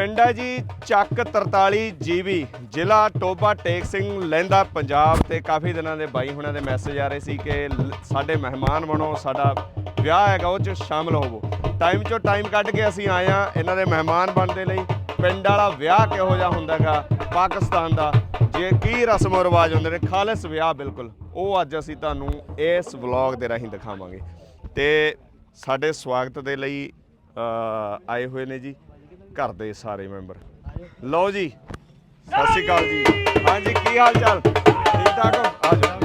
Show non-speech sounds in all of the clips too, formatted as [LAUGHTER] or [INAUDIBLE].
ਪਿੰਡ ਹੈ ਜੀ, ਚੱਕ 43 ਜੀਬੀ ਜ਼ਿਲ੍ਹਾ ਟੋਬਾ ਟੇਕ ਸਿੰਘ ਲਹਿੰਦਾ ਪੰਜਾਬ ਤੇ ਕਾਫੀ ਦਿਨਾਂ ਦੇ ਬਾਈ ਹੁਣਾਂ ਦੇ ਮੈਸੇਜ ਆ ਰਹੇ ਸੀ ਕਿ ਲ- ਸਾਡੇ ਮਹਿਮਾਨ ਬਣੋ, ਸਾਡਾ ਵਿਆਹ ਹੈਗਾ, ਉਹ ਚ ਸ਼ਾਮਲ ਹੋਵੋ। ਟਾਈਮ ਚੋਂ ਟਾਈਮ ਕੱਢ ਕੇ ਅਸੀਂ ਆਏ ਆ ਇਹਨਾਂ ਦੇ ਮਹਿਮਾਨ ਬਣਨ ਦੇ ਲਈ। ਪਿੰਡ ਵਾਲਾ ਵਿਆਹ ਕਿਹੋ ਜਿਹਾ ਹੁੰਦਾ ਹੈਗਾ, ਪਾਕਿਸਤਾਨ ਦਾ, ਜੇ ਕੀ ਰਸਮੋ ਰਿਵਾਜ ਹੁੰਦੇ ਨੇ, ਖਾਲਸ ਵਿਆਹ ਬਿਲਕੁਲ। ਉਹ ਅੱਜ ਅਸੀਂ ਤੁਹਾਨੂੰ ਇਸ ਵਲੌਗ ਦੇ ਰਾਹੀਂ ਦਿਖਾਵਾਂਗੇ। ਤੇ ਸਾਡੇ ਸਵਾਗਤ ਦੇ ਲਈ ਆਏ ਹੋਏ ਨੇ ਜੀ। ਘਰ ਦੇ ਸਾਰੇ ਮੈਂਬਰ। ਲਓ ਜੀ ਸਤਿ ਸ਼੍ਰੀ ਅਕਾਲ ਜੀ। ਹਾਂਜੀ ਕੀ ਹਾਲ ਚਾਲ? ਠੀਕ ਠਾਕ ਹੋ? ਆ ਜਾਓ।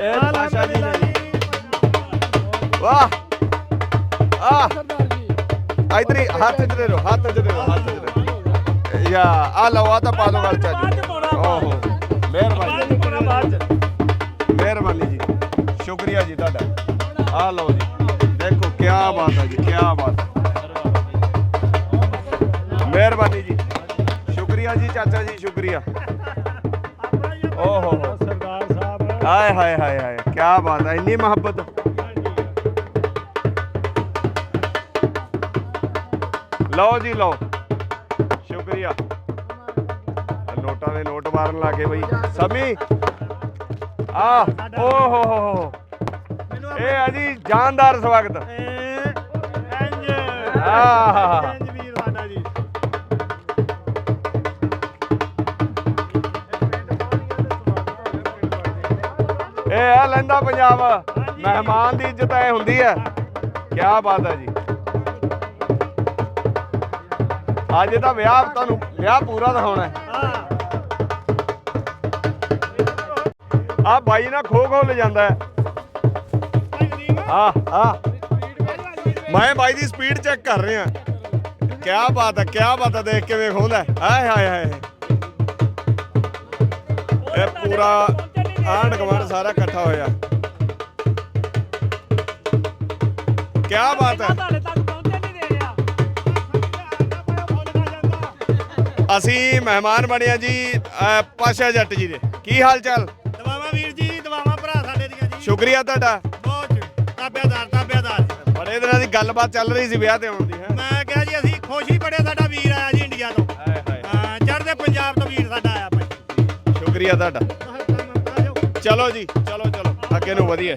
ਇਹ ਪਾਸ਼ਾ ਜੀ ਨੇ। ਵਾਹ! ਆ ਇਧਰ ਹੀ ਹੱਥ ਦੇ ਦਿਓ ਹੱਥ ਦੇ ਦਿਓ ਹੱਥ ਦਿਓ। ਯਾ ਆ ਲਓ ਆ ਤਾਂ ਪਾ ਦੋ ਗੱਲ ਚ ਅੱਜ ਓਹੋ ਮਿਹਰਬਾਨੀ। ਮਿਹਰਬਾਨੀ ਜੀ। ਸ਼ੁਕਰੀਆ ਜੀ ਤੁਹਾਡਾ। ਆ ਲਓ ਜੀ। ਦੇਖੋ ਕੀ ਬਾਤ ਹੈ ਜੀ ਕੀ ਬਾਤ ਹੈ ਮਿਹਰਬਾਨੀ ਜੀ। ਸ਼ੁਕਰੀਆ ਜੀ ਚਾਚਾ ਜੀ ਸ਼ੁਕਰੀਆ। ਓਹੋ। ਹੋ ਸਰਦਾਰ ਸਾਹਿਬ ਹਾਏ ਹਾਏ ਹਾਏ ਹਾਏ ਕੀ ਬਾਤ ਹੈ ਇੰਨੀ ਮੁਹੱਬਤ। ਲਓ ਜੀ ਲਓ। ਸ਼ੁਕਰੀਆ। ਨੋਟਾਂ ਦੇ ਨੋਟ ਮਾਰਨ ਲੱਗੇ ਬਈ। ਸਮੀ। ਆ ਓ ਹੋ ਹੋ ਇਹ ਆ ਜੀ ਜਾਨਦਾਰ ਸਵਾਗਤ। ਇੰਜ ਇਹ ਆ ਲੈਂਦਾ ਪੰਜਾਬ। ਮਹਿਮਾਨ ਦੀ ਇੱਜ਼ਤ ਐ ਹੁੰਦੀ ਹੈ ਕੀ ਬਾਤ ਹੈ ਜੀ। ਅੱਜ ਦਾ ਵਿਆਹ ਤੁਹਾਨੂੰ, ਵਿਆਹ ਪੂਰਾ ਦਿਖਾਉਣਾ ਹੈ ਆ ਬਾਈ ਨਾ ਖੋ ਖੋ ਲੈ ਜਾਂਦਾ ਹੈ ਆ ਆ। ਮੈਂ ਬਾਈ ਦੀ ਸਪੀਡ ਚੈੱਕ ਕਰ ਰਿਹਾ। ਕਿਆ ਬਾਤ ਹੈ ਕਿਆ ਬਾਤ ਹੈ ਦੇਖ ਕਿਵੇਂ ਖੋਂਦਾ ਹਾਏ ਹਾਏ ਹਾਏ ਇਹ ਪੂਰਾ ਆਂਢ ਗੁਆਂਢ ਸਾਰਾ ਇਕੱਠਾ ਹੋਇਆ। ਕੀ ਬਾਤ ਹੈ। ਤੁਹਾਡੇ ਤੱਕ ਪਹੁੰਚੇ ਨਹੀਂ ਦੇ ਰਿਹਾ। ਅਸੀਂ ਮਹਿਮਾਨ ਬਣਿਆ ਜੀ ਅਹ, ਪਾਸ਼ਾ ਜੱਟ ਜੀ ਦੇ। ਕੀ ਹਾਲ ਚਾਲ? ਦਵਾਵਾ ਵੀਰ ਜੀ ਦਵਾਵਾ ਭਰਾ ਸਾਡੇ ਦੀਆਂ ਜੀ। ਸ਼ੁਕਰੀਆ ਤੁਹਾਡਾ। ਬਹੁਤ ਤਾਬਿਆਦਾਰ ਤਾਬਿਆਦਾਰ ਬੜੇ ਦਿਨਾਂ ਦੀ ਗੱਲਬਾਤ ਚੱਲ ਰਹੀ ਸੀ ਵਿਆਹ ਤੇ ਆਉਣ ਦੀ ਹੈ। ਮੈਂ ਕਿਹਾ ਜੀ ਅਸੀਂ ਖੁਸ਼ ਹੀ ਬੜੇ ਸਾਡਾ ਵੀਰ ਆਇਆ ਜੀ ਇੰਡੀਆ ਤੋਂ। ਹਾਏ ਹਾਏ। ਹਾਂ ਚੜ੍ਹਦੇ ਪੰਜਾਬ ਤੋਂ ਵੀਰ ਸਾਡਾ ਆਇਆ। ਭਾਈ ਸ਼ੁਕਰੀਆ ਤੁਹਾਡਾ। ਚਲੋ ਜੀ, ਚਲੋ ਚਲੋ। ਅੱਗੇ ਨੂੰ ਵਧੀਆ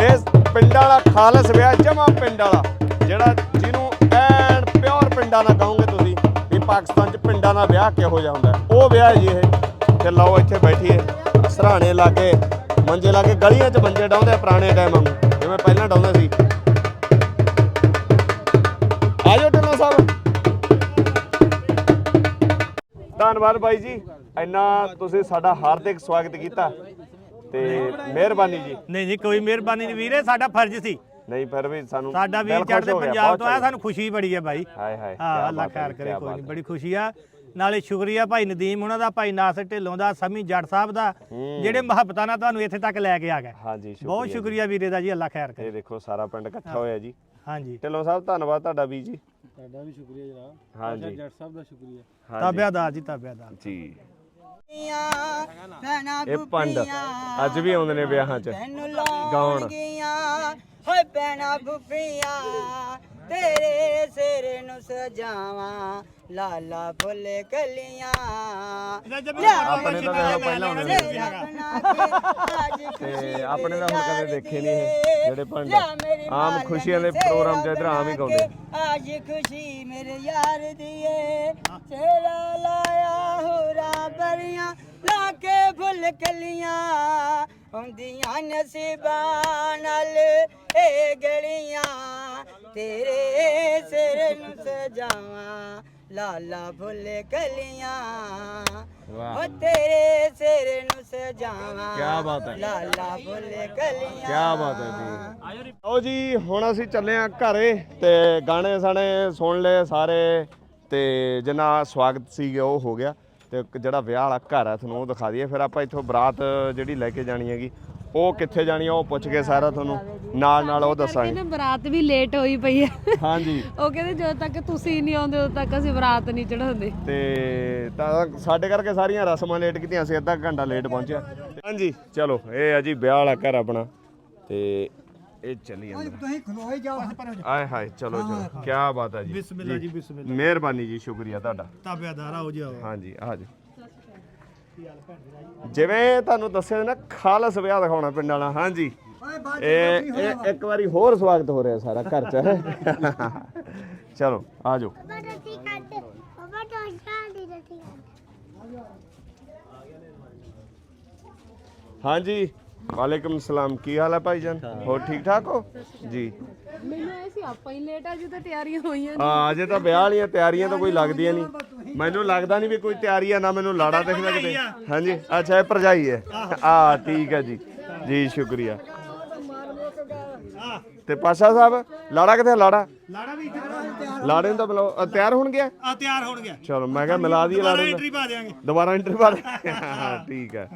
ਇਸ ਪਿੰਡ ਵਾਲਾ ਖਾਲਸ ਵਿਆਹ, ਜਮਾ ਪਿੰਡ ਵਾਲਾ, ਜਿਹੜਾ ਜਿਹਨੂੰ ਐਨ ਪਿਓਰ ਪਿੰਡਾਂ ਨਾਲ ਕਹੋਗੇ ਤੁਸੀਂ ਵੀ ਪਾਕਿਸਤਾਨ 'ਚ ਪਿੰਡਾਂ ਦਾ ਵਿਆਹ ਕਿਹੋ ਜਿਹਾ ਹੁੰਦਾ ਉਹ ਵਿਆਹ ਹੈ ਜੀ ਇਹ। ਸਰਾਣੇ ਲਾਗੇ ਮੰਜੇ ਲਾਗੇ ਗਲੀਆਂ 'ਚ ਮੰਜੇ ਡਾਉਂਦੇ ਆ ਪੁਰਾਣੇ ਟਾਈਮ ਵਾਂਗੂ ਜਿਵੇਂ ਪਹਿਲਾਂ ਡਾਉਂਦੇ ਸੀ। ਆਜੋ ਢਿੱਲੋਂ ਸਾਹਿਬ। ਧੰਨਵਾਦ ਬਾਈ ਜੀ ਇੰਨਾ ਤੁਸੀਂ ਸਾਡਾ ਹਾਰਦਿਕ ਸਵਾਗਤ ਕੀਤਾ ਤੇ ਮਿਹਰਬਾਨੀ ਜੀ। ਨਹੀਂ ਜੀ ਕੋਈ ਮਿਹਰਬਾਨੀ ਨਹੀਂ ਵੀਰੇ ਸਾਡਾ ਫਰਜ਼ ਸੀ। ਨਹੀਂ ਫਿਰ ਵੀ ਸਾਨੂੰ ਸਾਡਾ ਖੁਸ਼ ਚੜ੍ਹਦੇ ਪੰਜਾਬ ਤੋਂ ਆਇਆ। ਸਾਨੂੰ ਖੁਸ਼ੀ ਬੜੀ ਹੈ ਭਾਈ ਹਾਏ ਹਾਏ ਹਾਂ ਅੱਲਾ ਖੈਰ ਕਰੇ ਕੋਈ ਨਹੀਂ। ਬੜੀ ਖੁਸ਼ੀ ਆ। ਨਾਲੇ ਸ਼ੁਕਰੀਆ ਭਾਈ ਨਦੀਮ ਉਹਨਾਂ ਦਾ ਭਾਈ ਨਾਸਰ ਢਿੱਲੋਂ ਦਾ ਸਮੀ ਜੱਟ ਸਾਹਿਬ ਦਾ। ਜਿਹੜੇ ਮੁਹੱਬਤਾਂ ਨਾਲ ਤੁਹਾਨੂੰ ਇੱਥੇ ਤੱਕ ਲੈ ਕੇ ਆ ਗਏ। ਹਾਂਜੀ ਸ਼ੁਕਰੀਆ ਬਹੁਤ। ਸ਼ੁਕਰੀਆ ਵੀਰੇ ਦਾ ਜੀ ਅੱਲਾ ਖੈਰ ਕਰੇ। ਇਹ ਦੇਖੋ ਸਾਰਾ ਪਿੰਡ ਇਕੱਠਾ ਹੋਇਆ ਜੀ। ਹਾਂਜੀ। ਢਿੱਲੋਂ ਸਾਹਿਬ ਧੰਨਵਾਦ ਤੁਹਾਡਾ ਵੀ ਜੀ। ਤੁਹਾਡਾ ਵੀ ਸ਼ੁਕਰੀਆ ਜਨਾਬ। ਹਾਂਜੀ। ਜੱਟ ਸਾਹਿਬ ਦਾ ਸ਼ੁਕਰੀਆ। ਤਾਬਿਆਦਾਰ ਜੀ ਤਾਬਿਆਦਾਰ। ਜੀ। ਇਹ ਪੰਡ। ਅੱਜ ਵੀ ਆਉਂਦੇ ਨੇ ਵਿਆਹਾਂ 'ਚ। ਗਾਉਣ। ਹੋਏ ਭੈਣਾਂ ਬੁੱਫੀਆਂ ਤੇਰੇ ਸਿਰ ਨੂੰ ਸਜਾਵਾਂ। ਲਾਲਾ ਫੁੱਲ ਕਲੀਆਂ। ਆਪਣੇ ਤਾਂ ਪਹਿਲਾਂ ਆਪਣੇ ਤਾਂ ਹੁਣ ਕਦੇ ਦੇਖੇ ਨਹੀਂ ਇਹ ਜਿਹੜੇ ਪੰਡ ਆਮ ਖੁਸ਼ੀਆਂ ਦੇ ਪ੍ਰੋਗਰਾਮ 'ਚ ਇਧਰ ਆਮ ਹੀ ਗਾਉਂਦੇ। ਅੱਜ ਖੁਸ਼ੀ ਮੇਰੇ ਯਾਰ ਦੀ ਏ ਤੇਰਾ ਲਾਇਆ ਹੋਰਾ ਬਰੀਆਂ ਲਾ ਕੇ ਫੁੱਲ ਕਲੀਆਂ। ਹੁੰਦੀਆਂ ਨਸੀਬਾਂ ਨਾਲ ਇਹ ਗਲੀਆਂ ਤੇਰੇ ਸਿਰ ਨੂੰ ਸਜਾਵਾਂ। ਲਾਲਾ ਫੁੱਲ ਕਲੀਆਂ। ਵਾਹ। ਉਹ ਤੇਰੇ ਸਿਰ ਨੂੰ ਸਜਾਵਾਂ। ਕਿਆ ਬਾਤ ਹੈ। ਲਾਲਾ ਫੁੱਲ ਕਲੀਆਂ। ਕੀ ਬਾਤ ਹੈ ਜੀ। ਲਓ ਜੀ ਹੁਣ ਅਸੀਂ ਚੱਲੇ ਆ ਘਰੇ ਤੇ ਗਾਣੇ ਸਾਣੇ ਸੁਣ ਲਏ ਸਾਰੇ ਤੇ ਜਿੰਨਾ ਸਵਾਗਤ ਸੀਗੇ ਉਹ ਹੋ ਗਿਆ ਤੇ ਜਿਹੜਾ ਵਿਆਹ ਵਾਲਾ ਘਰ ਆ ਤੁਹਾਨੂੰ ਉਹ ਦਿਖਾ ਦਈਏ। ਫਿਰ ਆਪਾਂ ਇੱਥੋਂ ਬਰਾਤ ਜਿਹੜੀ ਲੈ ਕੇ ਜਾਣੀ ਹੈਗੀ ਉਹ ਕਿੱਥੇ ਜਾਣੀ ਆ ਉਹ ਪੁੱਛ ਕੇ ਸਾਰਾ ਤੁਹਾਨੂੰ। ਨਾਲ ਨਾਲ ਉਹ ਦੱਸਾਂਗੇ। ਨਾ ਬਰਾਤ ਵੀ ਲੇਟ ਹੋਈ ਪਈ ਹੈ ਹਾਂਜੀ। ਉਹ ਕਹਿੰਦੇ ਜਦੋਂ ਤੱਕ ਤੁਸੀਂ ਨਹੀਂ ਆਉਂਦੇ ਉਦੋਂ ਤੱਕ ਅਸੀਂ ਬਰਾਤ ਨਹੀਂ ਚੜਾਉਂਦੇ ਤੇ ਤਾਂ ਸਾਡੇ ਕਰਕੇ ਸਾਰੀਆਂ ਰਸਮਾਂ ਲੇਟ ਕੀਤੀਆਂ ਸੀ ਅੱਧਾ ਘੰਟਾ ਲੇਟ ਪਹੁੰਚਿਆ। ਹਾਂਜੀ। ਚਲੋ ਇਹ ਆ ਜੀ ਵਿਆਹ ਵਾਲਾ ਘਰ ਆਪਣਾ। ਤੇ ਇਹ ਚੱਲੀ ਜਾਂਦਾ। ਤੁਸੀਂ ਖਲੋਏ ਜਾਓ। ਆਏ ਹਾਏ ਚਲੋ ਚਲੋ। ਕੀ ਬਾਤ ਹੈ ਜੀ। ਬਿਸਮਿਲ੍ਲਾ ਜੀ, ਬਿਸਮਿਲ੍ਲਾ। ਮਿਹਰਬਾਨੀ ਜੀ ਸ਼ੁਕਰੀਆ ਤੁਹਾਡਾ। ਤਾਬਿਆਦਾਰ ਆਓ ਜੀ ਆਓ। ਹਾਂਜੀ ਆ ਜੀ ਜਿਵੇਂ ਤੁਹਾਨੂੰ ਦੱਸਿਆ ਨਾ ਖਾਲਸ ਵਿਆਹ ਦਿਖਾਉਣਾ ਪਿੰਡ ਵਾਲਾ ਹਾਂਜੀ। ਇਹ ਇਹ ਇੱਕ ਵਾਰੀ ਹੋਰ ਸਵਾਗਤ ਹੋ ਰਿਹਾ ਸਾਰਾ ਘਰ ਚ। ਚਲੋ ਆ ਜਾਓ। ਹਾਂਜੀ। ਵਾਲੇਕਮ ਸਲਾਮ ਕੀ ਹਾਲ ਹੈ ਭਾਈਜਾਨ? ਹੋਰ ਠੀਕ ਠਾਕ ਹੋ? ਜੀ। ਮੈਨੂੰ ਐ ਸੀ ਆਪਾਂ ਹੀ ਲੇਟ ਆ ਜੂ ਤਾਂ ਤਿਆਰੀਆਂ ਹੋਈਆਂ ਹਾਂ ਅਜੇ ਤਾਂ ਵਿਆਹ ਵਾਲੀਆਂ ਤਿਆਰੀਆਂ ਤਾਂ ਕੋਈ ਲੱਗਦੀਆਂ ਨਹੀਂ। ਮੈਨੂੰ ਲੱਗਦਾ ਨਹੀਂ ਵੀ ਕੋਈ ਤਿਆਰੀ ਆ ਨਾ ਮੈਨੂੰ ਲਾੜਾ ਦਿਖਦਾ ਕਿਤੇ ਹਾਂਜੀ ਅੱਛਾ ਇਹ ਭਰਜਾਈ ਹੈ। ਆ ਠੀਕ ਹੈ ਜੀ। ਜੀ ਸ਼ੁਕਰੀਆ। ਤੇ ਪਾਸ਼ਾ ਸਾਹਿਬ ਲਾੜਾ ਕਿੱਥੇ? ਲਾੜਾ? ਲਾੜਾ ਵੀ ਲਾੜੇ ਨੂੰ ਤਾਂ ਮਿਲਾਓ ਅ, ਤਿਆਰ ਹੋਣ ਗਿਆ? ਆ ਤਿਆਰ ਹੋਣ ਗਿਆ। ਚਲੋ ਮੈਂ ਕਿਹਾ ਮਿਲਾ ਦਈਏ ਲਾੜੇ ਨੂੰ। ਐਂਟਰੀ ਪਾ ਦੇਾਂਗੇ ਦੁਬਾਰਾ ਐਂਟਰੀ ਪਾ ਦੇ। [LAUGHS] ਹਾਂ ਠੀਕ ਹੈ।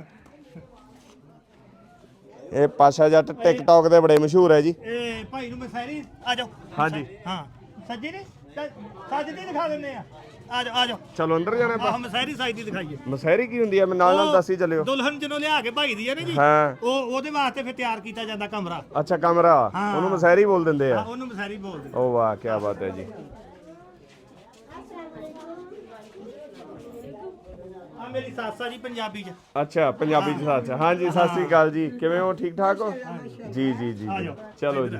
ਇਹ ਪਾਸ਼ਾ ਜੱਟ ਟਿਕਟੌਕ ਦੇ ਬੜੇ ਮਸ਼ਹੂਰ ਹੈ ਜੀ। ਇਹ ਭਾਈ ਨੂੰ ਮੈਂ ਸਾਰੀ ਆ ਜਾਓ। ਹਾਂਜੀ। ਹਾਂ। ਸੱਜੇ ਨੇ? ਸੱਜਦੀ ਦਿਖਾ ਦਿੰਦੇ ਆ। ਆ ਜਾਓ ਆ ਜਾਓ। ਚਲੋ ਅੰਦਰ ਜਾਣਾ ਆਹ ਮੈਂ ਸਾਰੀ ਸਾਈਡ ਦੀ ਦਿਖਾਈਏ। ਮਸਹਿਰੀ ਕੀ ਹੁੰਦੀ ਹੈ ਮੈਂ ਨਾਲ ਨਾਲ ਦੱਸੀ ਚੱਲਿਓ। ਦੁਲਹਨ ਜਦੋਂ ਲਿਆ ਕੇ ਭਾਈ ਦੀ ਹੈ ਨਾ ਜੀ ਹਾਂ। ਉਹ ਉਹਦੇ ਵਾਸਤੇ ਫਿਰ ਤਿਆਰ ਕੀਤਾ ਜਾਂਦਾ ਕਮਰਾ। ਅੱਛਾ ਕਮਰਾ। ਹਾਂ। ਉਹਨੂੰ ਮਸਹਿਰੀ ਬੋਲ ਦਿੰਦੇ ਆ। ਆ ਉਹਨੂੰ ਮਸਾਰੀ ਬੋਲਦੇ ਓ ਵਾਹ ਕੀ ਬਾਤ ਹੈ ਜੀ। ਮੇਰੀ ਸਾਸਾ ਜੀ ਪੰਜਾਬੀ ਚ। ਅੱਛਾ ਪੰਜਾਬੀ ਚ ਸੱਚ ਹਾਂਜੀ ਸਤਿ ਸ੍ਰੀ ਅਕਾਲ ਜੀ। ਕਿਵੇਂ ਹੋ? ਠੀਕ ਠਾਕ ਹੋ? ਜੀ ਜੀ ਜੀ ਜੀ। ਚਲੋ ਜੀ।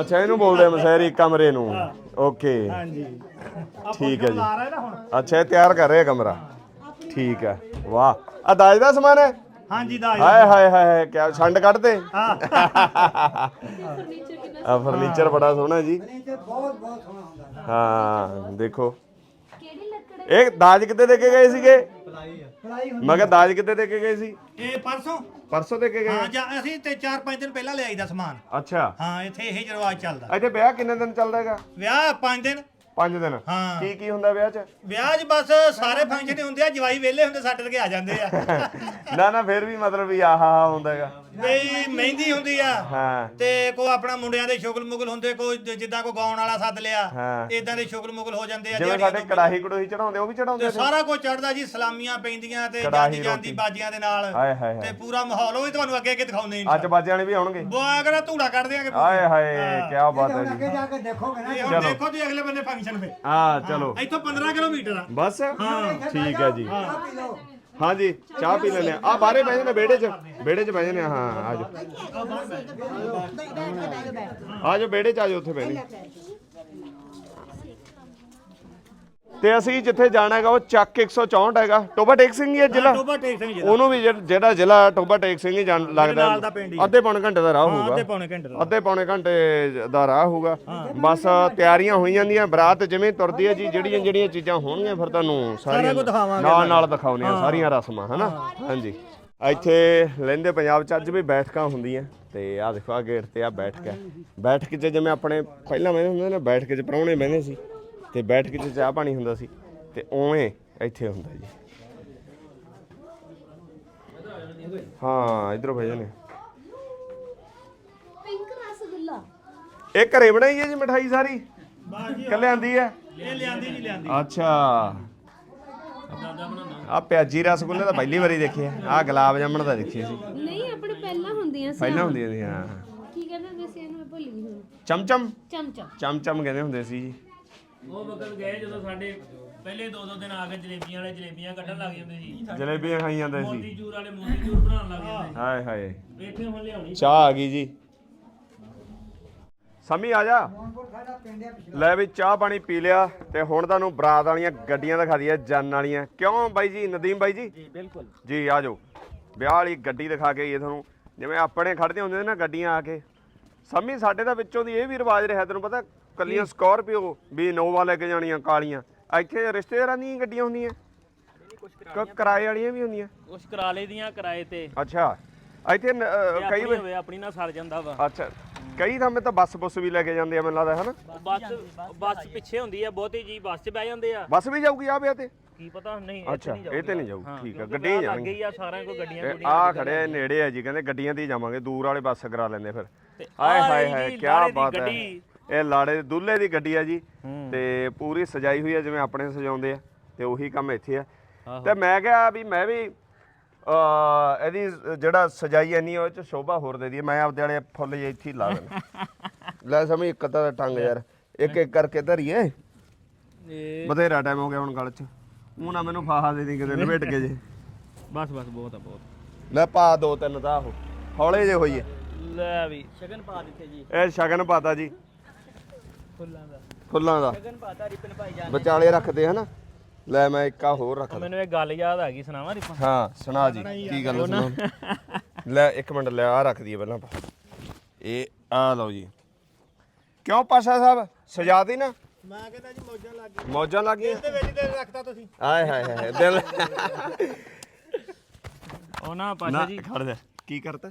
ਅੱਛਾ ਇਹਨੂੰ ਬੋਲਦੇ ਆ ਮਸਹਿਰੀ ਕਮਰੇ ਨੂੰ। ਓਕੇ। ਹਾਂਜੀ। ਠੀਕ ਹੈ ਜੀ। ਲਾ ਰਿਹਾ ਨਾ ਹੁਣ। ਅੱਛਾ ਇਹ ਤਿਆਰ ਕਰ ਰਹੇ ਕਮਰਾ। ਠੀਕ ਹੈ ਵਾਹ। ਆ ਦਾਜ ਦਾ ਸਮਾਨ ਹੈ? ਹਾਂਜੀ ਦਾ। ਹਾਏ ਹਾਏ ਹਾਏ ਹਾਏ ਕੀ ਛੰਡ ਕੱਢਦੇ ਹਾਂ। ਆ ਫਰਨੀਚਰ ਬੜਾ ਸੋਹਣਾ ਜੀ। ਹਾਂ ਦੇਖੋ। ਇਹ ਦਾਜ ਕਿੱਤੇ ਦੇ ਕੇ ਗਏ ਸੀਗੇ? ਮੈਂ ਕਿਹਾ ਦਾਜ ਕਿੱਤੇ ਦੇ ਕੇ ਗਏ ਸੀ? ਇਹ ਪਰਸੋਂ। ਪਰਸੋਂ ਦੇ ਕੇ ਹਾਂ ਗਏ ਜਾਂ ਅਸੀਂ ਤੇ 4-5 ਦਿਨ ਪਹਿਲਾਂ ਲਿਆਈ ਦਾ ਸਮਾਨ। ਅੱਛਾ। ਹਾਂ ਇੱਥੇ ਇਹ ਰਿਵਾਜ ਚੱਲਦਾ। ਇੱਥੇ ਵਿਆਹ ਕਿੰਨੇ ਦਿਨ ਚੱਲਦਾ ਹੈਗਾ? ਵਿਆਹ 5 ਦਿਨ। 5 ਦਿਨ। ਹਾਂ। ਕੀ ਕੀ ਹੁੰਦਾ ਵਿਆਹ 'ਚ? ਵਿਆਹ 'ਚ ਬਸ ਸਾਰੇ ਫੰਕਸ਼ਨ ਹੁੰਦੇ ਆ ਜਵਾਈ ਵਿਹਲੇ ਹੁੰਦੇ ਸਾਡੇ ਲਗੇ ਆ ਜਾਂਦੇ ਆ। [LAUGHS] ਨਾ ਨਾ ਫਿਰ ਵੀ ਮਤਲਬ ਵੀ ਆਹਾ ਹਾ ਹੁੰਦਾ ਹੈਗਾ। ਬਈ ਮਹਿੰਦੀ ਹੁੰਦੀ ਆ। ਹਾਂ। ਤੇ ਕੋ ਆਪਣਾ ਮੁੰਡਿਆਂ ਦੇ ਸ਼ੁਗਲ ਮੁਗਲ ਹੁੰਦੇ ਜ- ਜਿੱਦਾਂ ਕੋ ਗਾਉਣ ਵਾਲਾ ਸੱਦ ਲਿਆ ਹਾਂ। ਇਦਾਂ ਦੇ ਸ਼ੁਗਲ ਮੁਗਲ ਹੋ ਜਾਂਦੇ ਆ ਜਿਵੇਂ ਦਿਹਾੜੀਆਂ ਸਾਡੇ ਤੋਂ ਕੜਾਹੀ ਕੜੋਹੀ ਚੜਾਉਂਦੇ ਉਹ ਵੀ ਚੜਾਉਂਦੇ ਤੇ ਸਾਰਾ ਕੁਝ ਚੜਦਾ ਜੀ ਸਲਾਮੀਆਂ ਪੈਂਦੀਆਂ ਤੇ ਕੜਾਹੀ ਜਾਂਦੀ ਜਾਂਦੀ ਰੋਟੀ। ਬਾਜੀਆਂ ਦੇ ਨਾਲ। ਹਾਏ ਹਾਏ ਤੇ ਹਾਏ ਪੂਰਾ ਮਾਹੌਲ ਉਹ ਵੀ ਤੁਹਾਨੂੰ ਅੱਗੇ ਅੱਗੇ ਦਿਖਾਉਂਦੇ ਨੇ ਅੱਜ ਬਾਜੇ ਵਾਲੇ ਵੀ ਆਉਣਗੇ। ਬੋਗਰਾ ਧੂੜਾ ਕੱਢ ਦਿਆਂਗੇ ਆਏ ਹਾਏ ਕੀ ਬਾਤ ਹੈ ਜੀ। ਇਹ ਹੁਣ ਦੇਖੋ ਤੁਸੀਂ ਅਗਲੇ ਬੰਦੇ ਫੰਕਸ਼ਨ ਫੇ ਹਾਂ ਚਲੋ। ਇੱਥੋਂ 15 ਕਿਲੋਮੀਟਰ ਆ। ਬਸ? ਠੀਕ ਹੈ ਜੀ। ਹਾਂਜੀ ਚਾਹ ਪੀ ਲੈਣੇ ਆ। ਬਾਹਰੇ ਬਹਿ ਜਾਂਦੇ ਵਿਹੜੇ 'ਚ। ਵਿਹੜੇ 'ਚ ਬਹਿ ਆ, ਹਾਂ ਆ ਜਾਓ। ਆ ਜਾਓ ਵਿਹੜੇ 'ਚ ਆ ਜਾਓ ਉੱਥੇ ਬਹਿਣੇ ਤੇ ਅਸੀਂ ਜਿੱਥੇ ਜਾਣਾ ਹੈਗਾ ਉਹ ਚੱਕ 164 ਹੈਗਾ। ਟੋਬਾ ਟੇਕ ਸਿੰਘ ਹੀ ਹੈ ਜ਼ਿਲ੍ਹਾ? ਟੋਬਾ ਟੇਕ ਸਿੰਘ ਜੀ ਦਾ। ਉਹਨੂੰ ਵੀ ਜਿਹੜਾ- ਜਿਹੜਾ ਜ਼ਿਲ੍ਹਾ ਟੋਬਾ ਟੇਕ ਸਿੰਘ ਹੀ ਜਾਣ ਲੱਗਦਾ ਨਾਲ ਦਾ ਪਿੰਡ ਹੀ ਹੈ। ਅੱਧੇ ਪੌਣੇ ਘੰਟੇ ਦਾ ਰਾਹ ਹਾਂ, ਹੋਊਗਾ। ਅੱਧੇ ਪੌਣੇ ਘੰਟੇ ਦਾ ਅੱਧੇ ਪੌਣੇ ਘੰਟੇ ਦਾ ਰਾਹ ਹੋਊਗਾ। ਬਸ ਤਿਆਰੀਆਂ ਹੋਈ ਜਾਂਦੀਆਂ ਬਰਾਤ ਜਿਵੇਂ ਤੁਰਦੀ ਹੈ ਜੀ ਜਿਹੜੀਆਂ ਜਿਹੜੀਆਂ ਚੀਜ਼ਾਂ ਹੋਣਗੀਆਂ ਫਿਰ ਤੁਹਾਨੂੰ ਸਾਰੀਆਂ ਕੁਝ ਦਿਖਾਵਾਂਗੇ ਨਾਲ ਨਾਲ ਦਿਖਾਉਣੀਆਂ ਸਾਰੀਆਂ ਰਸਮਾਂ ਹਨਾ? ਹਾਂਜੀ। ਇੱਥੇ ਲਹਿੰਦੇ ਪੰਜਾਬ ਚ ਅੱਜ ਵੀ ਬੈਠਕਾਂ ਹੁੰਦੀਆਂ। ਤੇ ਆ ਦੇਖੋ ਆ ਗੇਟ ਤੇ ਆ ਬੈਠਕ ਹੈ। ਬੈਠਕ 'ਚ ਜਿਵੇਂ ਆਪਣੇ ਪਹਿਲਾਂ ਬਹਿੰਦੇ ਹੁੰਦੇ ਨੇ ਬੈਠਕ 'ਚ ਪ੍ਰਾਹੁਣੇ ਬਹਿੰਦੇ ਸੀ। ਤੇ ਬੈਠਕ 'ਚ ਚਾਹ ਪਾਣੀ ਹੁੰਦਾ ਸੀ ਤੇ ਉਵੇਂ ਇੱਥੇ ਹੁੰਦਾ ਜੀ। ਹਾਂ ਇਧਰੋਂ ਭੇਜਣੇ ਪਿੰਕ ਰਸਗੁੱਲਾ। ਇਹ ਘਰੇ ਬਣਾਈ ਹੈ ਜੀ ਮਠਾਈ ਸਾਰੀ? ਕੱਲੇ ਆਂਦੀ ਹੈ? ਇਹ ਲਿਆਂਦੀ ਨਹੀਂ ਲਿਆਂਦੀ। ਅੱਛਾ। ਆ ਪਿਆਜੀ ਰਸਗੁੱਲੇ ਤਾਂ ਪਹਿਲੀ ਵਾਰੀ ਦੇਖੇ ਆ। ਆ ਗੁਲਾਬ ਜਾਮਣ ਤਾਂ ਦੇਖੇ ਸੀ। ਨਹੀਂ ਆਪਣੇ ਪਹਿਲਾਂ ਹੁੰਦੀਆਂ ਸੀ। ਪਹਿਲਾਂ ਹੁੰਦੀਆਂ ਸੀ ਹਾਂ। ਕੀ ਕਹਿੰਦੇ ਹੁੰਦੇ ਸੀ ਇਹਨੂੰ? ਮੈਂ ਭੁੱਲ ਗਈ ਹੁਣ। ਚਮਚਮ? ਚਮਚਾ ਚਮਚਮ ਕਹਿੰਦੇ ਹੁੰਦੇ ਸੀ ਜੀ। ਉਹ ਵਕਤ ਗਏ ਜਦੋਂ ਸਾਡੇ ਪਹਿਲੇ ਦੋ ਦੋ ਦਿਨ ਆ ਕੇ ਜਲੇਬੀਆਂ ਵਾਲੇ ਜਲੇਬੀਆਂ ਕੱਢਣ ਲੱਗ ਜਾਂਦੇ ਸੀ। ਜਲੇਬੀਆਂ ਖਾਈ ਜਾਂਦੇ ਸੀ। ਮੋਤੀਚੂਰ ਵਾਲੇ ਮੋਤੀਚੂਰ ਬਣਾਉਣ ਲੱਗ ਜਾਂਦੇ ਹਾਏ ਹਾਏ। ਸੀ ਵੇਖੇ ਹੁਣ ਲਿਆਉਣੀ। ਚਾਹ ਆ ਗਈ ਜੀ। ਸਮੀ ਆ ਜਾ। ਲੈ ਵੀ ਚਾਹ ਪਾਣੀ ਪੀ ਲਿਆ ਤੇ ਹੁਣ ਤੁਹਾਨੂੰ ਬਰਾਤ ਵਾਲੀਆਂ ਗੱਡੀਆਂ ਦਿਖਾ ਦਈਏ ਜਨ ਵਾਲੀਆਂ। ਕਿਉਂ ਬਾਈ ਜੀ? ਨਦੀਮ ਬਾਈ ਜੀ? ਜੀ ਬਿਲਕੁਲ। ਜੀ ਆ ਜਾਓ। ਵਿਆਹ ਵਾਲੀ ਗੱਡੀ ਦਿਖਾ ਕੇ ਆਈਏ ਤੁਹਾਨੂੰ। ਜਿਵੇਂ ਆਪਣੇ ਖੜਦੇ ਹੁੰਦੇ ਨੇ ਨਾ ਗੱਡੀਆਂ ਆ ਕੇ। ਸਮੀ ਸਾਡੇ ਦਾ ਵਿੱਚੋਂ ਦੀ ਇਹ ਵੀ ਰਿਵਾਜ ਰਿਹਾ ਤੈਨੂੰ ਪਤਾ ਕੱਲੀਆਂ ਸਕਾਰਪੀਓ ਵੀ ਨੋਵਾ ਲੈ ਕੇ ਜਾਣੀਆਂ ਕਾਲੀਆਂ। ਇੱਥੇ ਰਿਸ਼ਤੇਦਾਰਾਂ ਦੀਆਂ ਗੱਡੀਆਂ ਹੁੰਦੀਆਂ। ਕ- ਕਿਰਾਏ ਵਾਲੀਆਂ ਵੀ ਹੁੰਦੀਆਂ। ਕੁਛ ਕਰਾ ਲਈ ਦੀਆਂ ਕਿਰਾਏ ਤੇ। ਅੱਛਾ ਇੱਥੇ ਨ- ਤੇ ਕਈ ਆਪਣੀ ਵਾਰ ਹੋਵੇ ਆਪਣੀ ਨਾਲ ਸਰ ਜਾਂਦਾ ਵਾ। ਅੱਛਾ ਕਈ ਥਾਂ ਤਾਂ ਬੱਸ ਬੁੱਸ ਵੀ ਲੈ ਕੇ ਜਾਂਦੇ ਆ ਮੈਨੂੰ ਲੱਗਦਾ ਹੈ ਨਾ ਬੱਸ ਬੱਸ ਪਿੱਛੇ ਹੁੰਦੀ ਆ ਬਹੁਤੀ ਜੀ ਬੱਸ 'ਚ ਬਹਿ ਜਾਂਦੇ ਆ। ਬੱਸ ਵੀ ਜਾਊਗੀ ਆ ਵਿਆਹ ਤੇ? ਕੀ ਪਤਾ ਨਹੀਂ ਅੱਛਾ ਇਹ ਤੇ ਨਹੀਂ ਜਾਊ ਠੀਕ ਆ ਗੱਡੀ ਲੱਗੇ ਜਾਣਗੇ ਹੀ ਆ ਸਾਰਿਆਂ ਕੋ ਗੱਡੀਆਂ ਇਹ ਆ ਖੜੇ ਆ, ਨੇੜੇ ਆ ਜੀ ਕਹਿੰਦੇ ਗੱਡੀਆਂ ਤੇ ਹੀ ਜਾਵਾਂਗੇ ਦੂਰ ਵਾਲੇ ਬੱਸ ਕਰਾ ਲੈਂਦੇ ਫਿਰ। ਤੇ ਹਾਏ ਹਾਏ ਜੀ ਹਾਏ ਕੀ ਦੀ ਬਾਤ ਹੈ। ਗੱਡੀ। ਇਹ ਲਾੜੇ ਦੁੱਲੇ ਦੀ ਗੱਡੀ ਆ ਜੀ। ਤੇ ਪੂਰੀ ਸਜਾਈ ਹੋਈ ਆ ਜਿਵੇਂ ਆਪਣੇ ਸਜਾਉਂਦੇ ਆ ਤੇ ਉਹੀ ਕੰਮ ਇੱਥੇ ਆ। ਤੇ ਮੈਂ ਕਿਹਾ ਵੀ ਮੈਂ ਵੀ ਅ ਇਹਦੀ ਜਿਹੜਾ ਸਜਾਈ ਐਨੀ ਉਹ ਚ ਸ਼ੋਭਾ ਹੋਰ ਦੇ ਦਈਏ। ਮੈਂ ਆਪਦੇ ਵਾਲੇ ਫੁੱਲ ਜੇ ਇੱਥੇ ਹੀ ਲਾ ਦੇਣਾ। [LAUGHS] ਲੈ ਸਮਝ ਇੱਕ ਤਾਂ ਟੰਗ ਯਾਰ। ਇੱਕ ਇੱਕ ਕਰਕੇ ਧਰੀਏ। ਇਹ ਬਥੇਰਾ ਟਾਈਮ ਹੋ ਗਿਆ ਹੁਣ ਗਲ ਚ। ਉਹ ਨਾ ਮੈਨੂੰ ਫਾਹਾ ਦੇ ਦੀ ਕਿਤੇ ਲਪੇਟ ਕੇ ਜੇ। ਬਸ ਬਸ ਬਹੁਤ ਆ ਬਹੁਤ। ਲੈ ਪਾ ਦੋ ਤਿੰਨ ਤਾਂ ਉਹ ਹੌਲੇ ਜੇ ਹੋਈਏ। ਲੈ ਵੀ ਸ਼ਗਨ ਪਾ ਦਿੱਤੇ ਜੀ। ਇਹ ਸ਼ਗਨ ਪਾਤਾ ਜੀ। ਫੁੱਲਾਂ ਦਾ। ਫੁੱਲਾਂ ਦਾ। ਪਾਤਾ ਰਿਪਨ ਭਾਈ ਜਾਨ ਵਿਚਾਲੇ ਰੱਖਦੇ ਹਨਾ? ਲੈ ਮੈਂ ਇੱਕਾ ਹੋਰ ਰੱਖਦਾ ਮੈਨੂੰ ਇਹ ਗੱਲ ਯਾਦ ਆ ਗਈ ਸੁਣਾਵਾਂ ਰਿਪਨ ਹਾਂ ਸੁਣਾ ਜੀ ਕੀ ਗੱਲ ਸੁਣਾ ਲੈ ਇੱਕ ਮਿੰਟ ਲੈ ਆ ਰੱਖ ਦਈਏ ਪਹਿਲਾਂ ਆਪਾਂ। ਇਹ ਆ ਲਓ ਜੀ। ਕਿਉਂ ਪਾਸ਼ਾ ਸਾਹਿਬ? ਸਜਾਤੀ ਨਾ। ਮੈਂ ਕਹਿੰਦਾ ਜੀ ਮੌਜਾਂ ਲੱਗ ਗਈਆਂ। ਮੌਜਾਂ ਲੱਗ ਗਈਆਂ? ਤੇ ਵਿੱਚ ਦੇ ਰੱਖਤਾ ਤੁਸੀਂ। ਆਏ ਹਾਏ ਹਾਏ ਦਿਲ ਉਹ ਨਾ ਪਾਸ਼ਾ ਨਾ ਜੀ। ਖੜ ਜਾ। ਕੀ ਕਰਤਾ?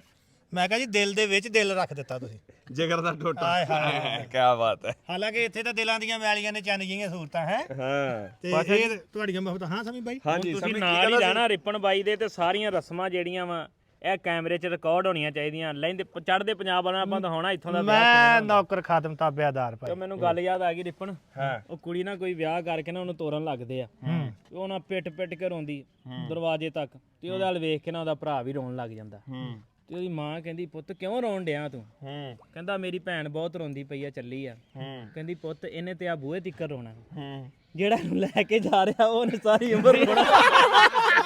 ਮੈਂ ਕਿਹਾ ਜੀ ਦਿਲ ਦੇ ਵਿੱਚ ਦਿਲ ਰੱਖ ਦਿੱਤਾ ਤੁਸੀਂ। ਜਿਗਰ ਦਾ ਟੋਟਾ। ਆਏ ਹਾਏ। ਕੀ ਬਾਤ ਹੈ। ਹਾਲਾਂਕਿ ਇੱਥੇ ਤਾਂ ਦਿਲਾਂ ਦੀਆਂ ਮੈਲੀਆਂ ਨੇ ਚੰਨ ਜਿਹੀਆਂ ਸਹੂਲਤਾਂ ਹੈ। ਹਾਂ। ਤੇ ਇਹ ਤੁਹਾਡੀਆਂ ਮੁਹੱਬਤਾਂ ਹਾਂ ਸਮੀ ਬਾਈ? ਹਾਂਜੀ ਤੁਸੀਂ ਸਮਝ ਨਾਲ ਹੀ ਰਹਿਣਾ ਰਿਪਨ ਬਾਈ ਦੇ ਤੇ ਸਾਰੀਆਂ ਰਸਮਾਂ ਜਿਹੜੀਆਂ ਵਾ ਇਹ ਕੈਮਰੇ 'ਚ ਰਿਕਾਰਡ ਹੋਣੀਆਂ ਚਾਹੀਦੀਆਂ। ਲੈਂਦੇ ਚੜਦੇ ਪੰਜਾਬ ਵਾਲਿਆਂ ਆਪਾਂ ਦਿਖਾਉਣਾ ਇੱਥੋਂ ਦਾ ਵਿਆਹ ਮੈਂ ਨੌਕਰ ਖਾਦਮ ਤਾਬਿਆਦਾਰ ਤੇ ਭਾਈ। ਮੈਨੂੰ ਗੱਲ ਯਾਦ ਆ ਗਈ ਰਿਪਨ। ਹਾਂ। ਉਹ ਕੁੜੀ ਨਾ ਕੋਈ ਵਿਆਹ ਕਰਕੇ ਨਾ ਉਹਨੂੰ ਤੋਰਨ ਲੱਗਦੇ ਆ। ਤੇ ਉਹ ਨਾ ਪਿੱਟ ਪਿੱਟ ਕੇ ਰੋਂਦੀ ਦਰਵਾਜ਼ੇ ਤੱਕ। ਤੇ ਉਹਦੇ ਵੱਲ ਵੇਖ ਕੇ ਨਾ ਉਹਦਾ ਭਰਾ ਵੀ ਰੋਣ ਲੱਗ ਜਾਂਦਾ। ਹੂੰ। ਤੇ ਉਹਦੀ ਮਾਂ ਕਹਿੰਦੀ ਪੁੱਤ ਕਿਉਂ ਰੋਣ ਡਿਆ ਤੂੰ? ਹੂੰ। ਕਹਿੰਦਾ ਮੇਰੀ ਭੈਣ ਬਹੁਤ ਰੋਂਦੀ ਪਈ ਆ ਚੱਲੀ ਆ। ਹੂੰ। ਕਹਿੰਦੀ ਪੁੱਤ ਇਹਨੇ ਤੇ ਆ ਬੂਹੇ ਤਿੱਕਰ ਰੋਣਾ। ਹੂੰ। ਜਿਹੜਾ ਲੈ ਕੇ ਜਾ ਰਿਹਾ ਉਹਨੇ ਸਾਰੀ ਉਮਰ ਰੋਣਾ। [LAUGHS]